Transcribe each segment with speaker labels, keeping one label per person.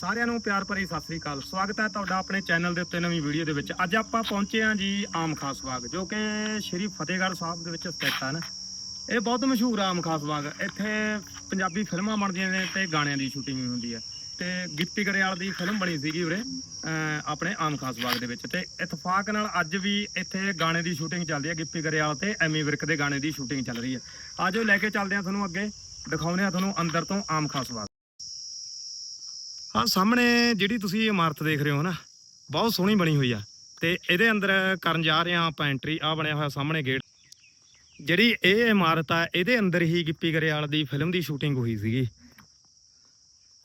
Speaker 1: ਸਾਰਿਆਂ ਨੂੰ ਪਿਆਰ ਭਰੀ ਸਤਿ ਸ੍ਰੀ ਅਕਾਲ। ਸਵਾਗਤ ਹੈ ਤੁਹਾਡਾ ਆਪਣੇ ਚੈਨਲ ਦੇ ਉੱਤੇ ਨਵੀਂ ਵੀਡੀਓ ਦੇ ਵਿੱਚ। ਅੱਜ ਆਪਾਂ ਪਹੁੰਚੇ ਹਾਂ ਜੀ ਆਮ ਖਾਸ ਬਾਗ, ਜੋ ਕਿ ਸ਼੍ਰੀ ਫਤਿਹਗੜ੍ਹ ਸਾਹਿਬ ਦੇ ਵਿੱਚ ਸਥਿਤ ਹਨ। ਇਹ ਬਹੁਤ ਮਸ਼ਹੂਰ ਆਮ ਖਾਸ ਬਾਗ। ਇੱਥੇ ਪੰਜਾਬੀ ਫਿਲਮਾਂ ਬਣਦੀਆਂ ਨੇ ਤੇ ਗਾਣਿਆਂ ਦੀ ਸ਼ੂਟਿੰਗ ਵੀ ਹੁੰਦੀ ਹੈ। ਤੇ ਗਿੱਪੀ ਗਰੇਵਾਲ ਦੀ ਫਿਲਮ ਬਣੀ ਸੀਗੀ ਉਰੇ ਆਪਣੇ ਆਮ ਖਾਸ ਬਾਗ ਦੇ ਵਿੱਚ। ਤੇ ਇਤਫਾਕ ਨਾਲ ਅੱਜ ਵੀ ਇੱਥੇ ਗਾਣੇ ਦੀ ਸ਼ੂਟਿੰਗ ਚੱਲਦੀ ਹੈ ਗਿੱਪੀ ਗਰੇਵਾਲ ਤੇ ਐਮੀ ਵਿਰਕ ਦੇ ਗਾਣੇ ਦੀ ਸ਼ੂਟਿੰਗ ਚੱਲ ਰਹੀ ਹੈ। ਆਜੋ ਲੈ ਕੇ ਚੱਲਦੇ ਹਾਂ ਤੁਹਾਨੂੰ ਅੱਗੇ। ਦਿਖਾਉਂਦੇ ਹਾਂ ਤੁਹਾਨੂੰ ਅੰਦਰ ਤੋਂ ਆਮ ਖਾਸ ਬਾਗ। ਆ ਸਾਹਮਣੇ ਜਿਹੜੀ ਤੁਸੀਂ ਇਮਾਰਤ ਦੇਖ ਰਹੇ ਹੋ ਨਾ, ਬਹੁਤ ਸੋਹਣੀ ਬਣੀ ਹੋਈ ਆ। ਤੇ ਇਹਦੇ ਅੰਦਰ ਕਰਨ ਜਾ ਰਹੇ ਆ ਆਪਾਂ ਐਂਟਰੀ ਆ ਬਣਿਆ ਹੋਇਆ ਸਾਹਮਣੇ ਗੇਟ ਜਿਹੜੀ ਇਹ ਇਮਾਰਤ ਆ, ਇਹਦੇ ਅੰਦਰ ਹੀ ਗਿੱਪੀ ਗਰੇਵਾਲ ਦੀ ਫਿਲਮ ਦੀ ਸ਼ੂਟਿੰਗ ਹੋਈ ਸੀਗੀ।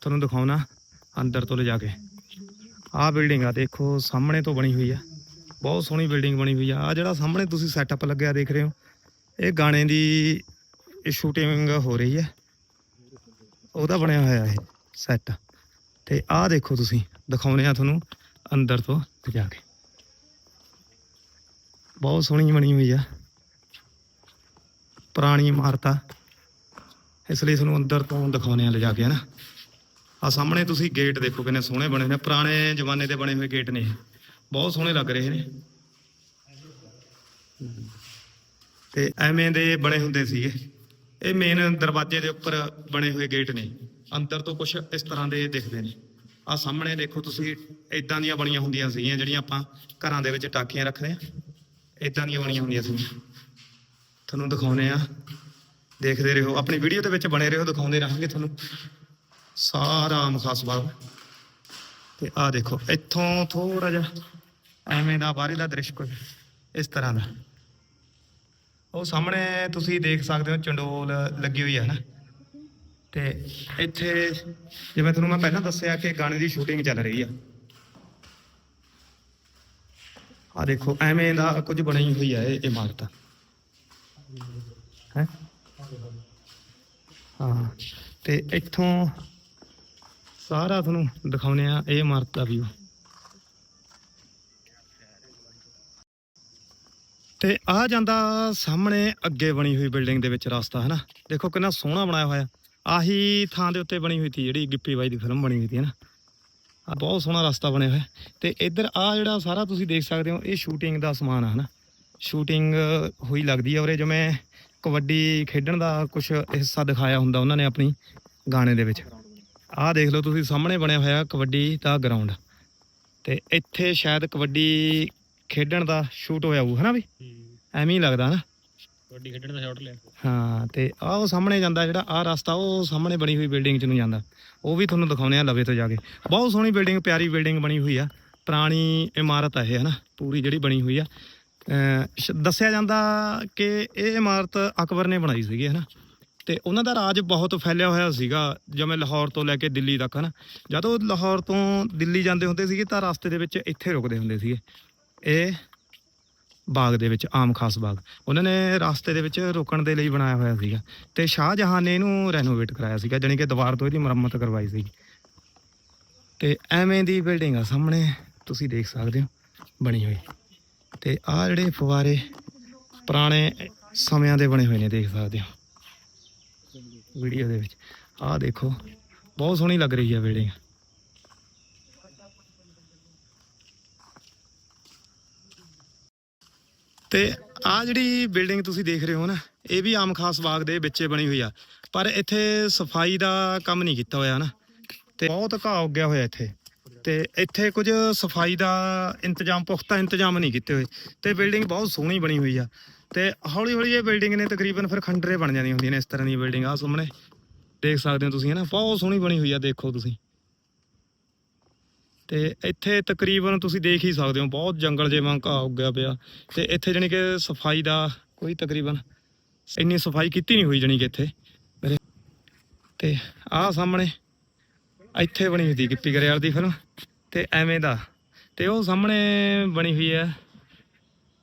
Speaker 1: ਤੁਹਾਨੂੰ ਦਿਖਾਉਣਾ, ਅੰਦਰ ਤੋਂ ਲਿਜਾ ਕੇ। ਆਹ ਬਿਲਡਿੰਗ ਆ, ਦੇਖੋ, ਸਾਹਮਣੇ ਤੋਂ ਬਣੀ ਹੋਈ ਆ। ਬਹੁਤ ਸੋਹਣੀ ਬਿਲਡਿੰਗ ਬਣੀ ਹੋਈ ਆ। ਆ ਜਿਹੜਾ ਸਾਹਮਣੇ ਤੁਸੀਂ ਸੈਟਅਪ ਲੱਗਿਆ ਦੇਖ ਰਹੇ ਹੋ, ਇਹ ਗਾਣੇ ਦੀ ਸ਼ੂਟਿੰਗ ਹੋ ਰਹੀ ਹੈ ਉਹਦਾ ਬਣਿਆ ਹੋਇਆ ਇਹ ਸੈੱਟ ਤੇ ਆਹ ਦੇਖੋ ਤੁਸੀਂ ਦਿਖਾਉਣੇ ਆ ਤੁਹਾਨੂੰ ਅੰਦਰ ਤੋਂ ਲਿਜਾ ਕੇ। ਬਹੁਤ ਸੋਹਣੀ ਬਣੀ ਹੋਈ ਆ। ਪੁਰਾਣੀ ਇਮਾਰਤ। ਆ ਇਸ ਲਈ ਤੁਹਾਨੂੰ ਅੰਦਰ ਤੋਂ ਦਿਖਾਉਣੇ ਆ ਲਿਜਾ ਕੇ, ਹਨਾ। ਆ ਸਾਹਮਣੇ ਤੁਸੀਂ ਗੇਟ ਦੇਖੋ, ਕਿੰਨੇ ਸੋਹਣੇ ਬਣੇ ਨੇ। ਪੁਰਾਣੇ ਜ਼ਮਾਨੇ ਦੇ ਬਣੇ ਹੋਏ ਗੇਟ ਨੇ ਬਹੁਤ ਸੋਹਣੇ ਲੱਗ ਰਹੇ ਨੇ। ਤੇ ਐਵੇਂ ਦੇ ਬਣੇ ਹੁੰਦੇ ਸੀਗੇ। ਇਹ ਮੇਨ ਦਰਵਾਜ਼ੇ ਦੇ ਉੱਪਰ ਬਣੇ ਹੋਏ ਗੇਟ ਨੇ। ਅੰਦਰ ਤੋਂ ਕੁਝ ਇਸ ਤਰ੍ਹਾਂ ਦੇ ਦਿਖਦੇ ਨੇ। ਆ ਸਾਹਮਣੇ ਦੇਖੋ ਤੁਸੀਂ ਇਦਾਂ ਦੀਆਂ ਬਣੀਆਂ ਹੁੰਦੀਆਂ ਸੀਗੀਆਂ ਜਿਹੜੀਆਂ ਆਪਾਂ ਘਰਾਂ ਦੇ ਵਿੱਚ ਟਾਕੀਆਂ ਰੱਖਦੇ ਆ ਇਦਾਂ ਦੀਆਂ ਬਣੀਆਂ ਹੁੰਦੀਆਂ ਸੀ ਤੁਹਾਨੂੰ ਦਿਖਾਉਨੇ ਆ ਦੇਖਦੇ ਰਹੋ। ਆਪਣੀ ਵੀਡੀਓ ਦੇ ਵਿੱਚ ਬਣੇ ਰਹੋ, ਦਿਖਾਉਂਦੇ ਰਹਾਂਗੇ ਤੁਹਾਨੂੰ। ਸਾਰਾ ਆਮ ਖਾਸ ਬਾਗ। ਤੇ ਆ ਦੇਖੋ, ਇੱਥੋਂ ਥੋੜਾ ਜਿਹਾ ਐਵੇਂ ਦਾ ਬਾਹਰੇ ਦਾ ਦ੍ਰਿਸ਼ ਕੋਈ, ਇਸ ਤਰ੍ਹਾਂ ਦਾ। ਉਹ ਸਾਹਮਣੇ ਤੁਸੀਂ ਦੇਖ ਸਕਦੇ ਹੋ ਚੰਡੋਲ ਲੱਗੀ ਹੋਈ ਹੈ ਨਾ। ਤੇ ਇੱਥੇ ਜਿਵੇਂ ਤੁਹਾਨੂੰ ਮੈਂ ਪਹਿਲਾਂ ਦੱਸਿਆ ਕਿ ਗਾਣੇ ਦੀ ਸ਼ੂਟਿੰਗ ਚੱਲ ਰਹੀ ਆ। ਆ ਦੇਖੋ, ਐਵੇਂ ਦਾ ਕੁਝ ਬਣੀ ਹੋਈ ਹੈ ਇਹ ਇਮਾਰਤ। ਹੈ? ਹਾਂ, ਤੇ ਇੱਥੋਂ ਸਾਰਾ ਤੁਹਾਨੂੰ ਦਿਖਾਉਨੇ ਆ ਇਹ ਇਮਾਰਤ ਦਾ ਵੀਊ ਤੇ ਆ ਜਾਂਦਾ ਸਾਹਮਣੇ ਅੱਗੇ ਬਣੀ ਹੋਈ ਬਿਲਡਿੰਗ ਦੇ ਵਿੱਚ ਰਸਤਾ, ਹੈ ਨਾ? ਦੇਖੋ ਕਿੰਨਾ ਸੋਹਣਾ ਬਣਾਇਆ ਹੋਇਆ। ਆਹੀ ਥਾਂ ਦੇ ਉੱਤੇ ਬਣੀ ਹੋਈ ਸੀ ਜਿਹੜੀ ਗਿੱਪੀ ਬਾਈ ਦੀ ਫਿਲਮ ਬਣੀ ਹੋਈ ਸੀ ਹੈ ਨਾ? ਆ ਬਹੁਤ ਸੋਹਣਾ ਰਸਤਾ ਬਣਿਆ ਹੋਇਆ। ਤੇ ਇੱਧਰ ਆ ਜਿਹੜਾ ਸਾਰਾ ਤੁਸੀਂ ਦੇਖ ਸਕਦੇ ਹੋ ਇਹ ਸ਼ੂਟਿੰਗ ਦਾ ਸਮਾਨ ਆ ਹਨਾ ਸ਼ੂਟਿੰਗ ਹੋਈ ਲੱਗਦੀ ਆ ਉਰੇ ਜਿਵੇਂ ਕਬੱਡੀ ਖੇਡਣ ਦਾ ਕੁਝ ਹਿੱਸਾ ਦਿਖਾਇਆ ਹੁੰਦਾ ਉਹਨਾਂ ਨੇ ਆਪਣੀ ਗਾਣੇ ਦੇ ਵਿੱਚ। ਆਹ ਦੇਖ ਲਓ ਤੁਸੀਂ ਸਾਹਮਣੇ ਬਣਿਆ ਹੋਇਆ ਕਬੱਡੀ ਦਾ ਗਰਾਊਂਡ ਤੇ ਇੱਥੇ ਸ਼ਾਇਦ ਕਬੱਡੀ ਖੇਡਣ ਦਾ ਸ਼ੂਟ ਹੋਇਆ ਹੋਊ ਹਨਾ ਵੀ? ਐਵੇਂ ਹੀ ਲੱਗਦਾ ਨਾ?
Speaker 2: ਕਬੱਡੀ ਖੇਡਣ ਦਾ ਸ਼ਾਟ ਲਿਆ।
Speaker 1: ਹਾਂ, ਤੇ ਆਹ ਉਹ ਸਾਹਮਣੇ ਜਾਂਦਾ ਜਿਹੜਾ, ਆਹ ਰਸਤਾ, ਉਹ ਸਾਹਮਣੇ ਬਣੀ ਹੋਈ ਬਿਲਡਿੰਗ ਚ ਨੂੰ ਜਾਂਦਾ। ਉਹ ਵੀ ਤੁਹਾਨੂੰ ਦਿਖਾਉਣੇ ਆ ਲਵੇ ਤੋਂ ਜਾ ਕੇ। ਬਹੁਤ ਸੋਹਣੀ ਬਿਲਡਿੰਗ ਪਿਆਰੀ ਬਿਲਡਿੰਗ ਬਣੀ ਹੋਈ ਆ। ਪੁਰਾਣੀ ਇਮਾਰਤ ਆ ਇਹ, ਹਨਾ? ਪੂਰੀ ਜਿਹੜੀ ਬਣੀ ਹੋਈ ਆ। ਸ਼- ਦੱਸਿਆ ਜਾਂਦਾ ਕਿ ਇਹ ਇਮਾਰਤ ਅਕਬਰ ਨੇ ਬਣਾਈ ਸੀਗੀ, ਹਨਾ? ਤੇ ਉਹਨਾਂ ਦਾ ਰਾਜ ਬਹੁਤ ਫੈਲਿਆ ਹੋਇਆ ਸੀਗਾ, ਜਿਵੇਂ ਲਾਹੌਰ ਤੋਂ ਲੈ ਕੇ ਦਿੱਲੀ ਤੱਕ, ਹਨਾ? ਜਦੋਂ ਲਾਹੌਰ ਤੋਂ ਦਿੱਲੀ ਜਾਂਦੇ ਹੁੰਦੇ ਸੀਗੇ ਤਾਂ ਰਸਤੇ ਦੇ ਵਿੱਚ ਇੱਥੇ ਰੁਕਦੇ ਹੁੰਦੇ ਸੀਗੇ। ਇਹ ਬਾਗ ਦੇ ਵਿੱਚ, ਆਮ ਖਾਸ ਬਾਗ। ਉਹਨਾਂ ਨੇ ਰਸਤੇ ਦੇ ਵਿੱਚ ਰੋਕਣ ਦੇ ਲਈ ਬਣਾਇਆ ਹੋਇਆ ਸੀਗਾ ਤੇ ਸ਼ਾਹਜਹਾਨ ਨੇ ਇਹਨੂੰ ਰੈਨੋਵੇਟ ਕਰਾਇਆ ਸੀਗਾ, ਜਾਣੀ ਕਿ ਦੀਵਾਰ ਤੋਂ ਇਹਦੀ ਮੁਰੰਮਤ ਕਰਵਾਈ ਸੀ ਤੇ ਐਵੇਂ ਦੀ ਬਿਲਡਿੰਗ ਆ ਸਾਹਮਣੇ, ਤੁਸੀਂ ਦੇਖ ਸਕਦੇ ਹੋ, ਬਣੀ ਹੋਈ। ਤੇ ਆਹ ਜਿਹੜੇ ਫੁਆਰੇ ਪੁਰਾਣੇ ਸਮਿਆਂ ਦੇ ਬਣੇ ਹੋਏ ਨੇ, ਦੇਖ ਸਕਦੇ ਹੋ। ਵੀਡੀਓ ਦੇ ਵਿੱਚ। ਆਹ ਦੇਖੋ, ਬਹੁਤ ਸੋਹਣੀ ਲੱਗ ਰਹੀ ਹੈ ਬਿਲਡਿੰਗ ਤੇ ਆ ਜਿਹੜੀ ਬਿਲਡਿੰਗ ਤੁਸੀਂ ਦੇਖ ਰਹੇ ਹੋ ਨਾ, ਇਹ ਵੀ ਆਮ ਖਾਸ ਬਾਗ ਦੇ ਵਿੱਚ ਬਣੀ ਹੋਈ ਆ। ਪਰ ਇੱਥੇ ਸਫ਼ਾਈ ਦਾ ਕੰਮ ਨਹੀਂ ਕੀਤਾ ਹੋਇਆ ਨਾ। ਤੇ ਬਹੁਤ ਘਾਹ ਉੱਗਿਆ ਹੋਇਆ ਇੱਥੇ। ਤੇ ਇੱਥੇ ਕੁਝ ਸਫ਼ਾਈ ਦਾ ਇੰਤਜ਼ਾਮ, ਪੁਖਤਾ ਇੰਤਜ਼ਾਮ ਨਹੀਂ ਕੀਤੇ ਹੋਏ। ਤੇ ਬਿਲਡਿੰਗ ਬਹੁਤ ਸੋਹਣੀ ਬਣੀ ਹੋਈ ਆ। ਤੇ ਹੌਲੀ ਹੌਲੀ ਇਹ ਬਿਲਡਿੰਗ ਨੇ ਤਕਰੀਬਨ ਫਿਰ ਖੰਡਰੇ ਬਣ ਜਾਂਦੀਆਂ ਹੁੰਦੀਆਂ ਨੇ ਇਸ ਤਰ੍ਹਾਂ ਦੀ ਬਿਲਡਿੰਗ ਆ ਸਾਹਮਣੇ। ਦੇਖ ਸਕਦੇ ਹੋ ਤੁਸੀਂ ਹੈ ਨਾ, ਬਹੁਤ ਸੋਹਣੀ ਬਣੀ ਹੋਈ ਆ, ਦੇਖੋ ਤੁਸੀਂ। ਤੇ ਇੱਥੇ ਤਕਰੀਬਨ ਤੁਸੀਂ ਦੇਖ ਹੀ ਸਕਦੇ ਹੋ, ਬਹੁਤ ਜੰਗਲ ਜਿਹਾ ਘਾਹ ਉੱਗਿਆ ਪਿਆ। ਤੇ ਇੱਥੇ ਜਾਣੀ ਕਿ ਸਫ਼ਾਈ ਦਾ ਕੋਈ ਤਕਰੀਬਨ ਇੰਨੀ ਸਫ਼ਾਈ ਕੀਤੀ ਨਹੀਂ ਹੋਈ ਜਾਣੀ ਕਿ ਇੱਥੇ। ਮੇਰੇ ਤੇ ਆਹ ਸਾਹਮਣੇ ਇੱਥੇ ਬਣੀ ਹੋਈ ਸੀ ਗਿੱਪੀ ਗਰੇਵਾਲ ਦੀ ਫਿਲਮ, ਤੇ ਐਵੇਂ ਦਾ। ਤੇ ਉਹ ਸਾਹਮਣੇ ਬਣੀ ਹੋਈ ਹੈ,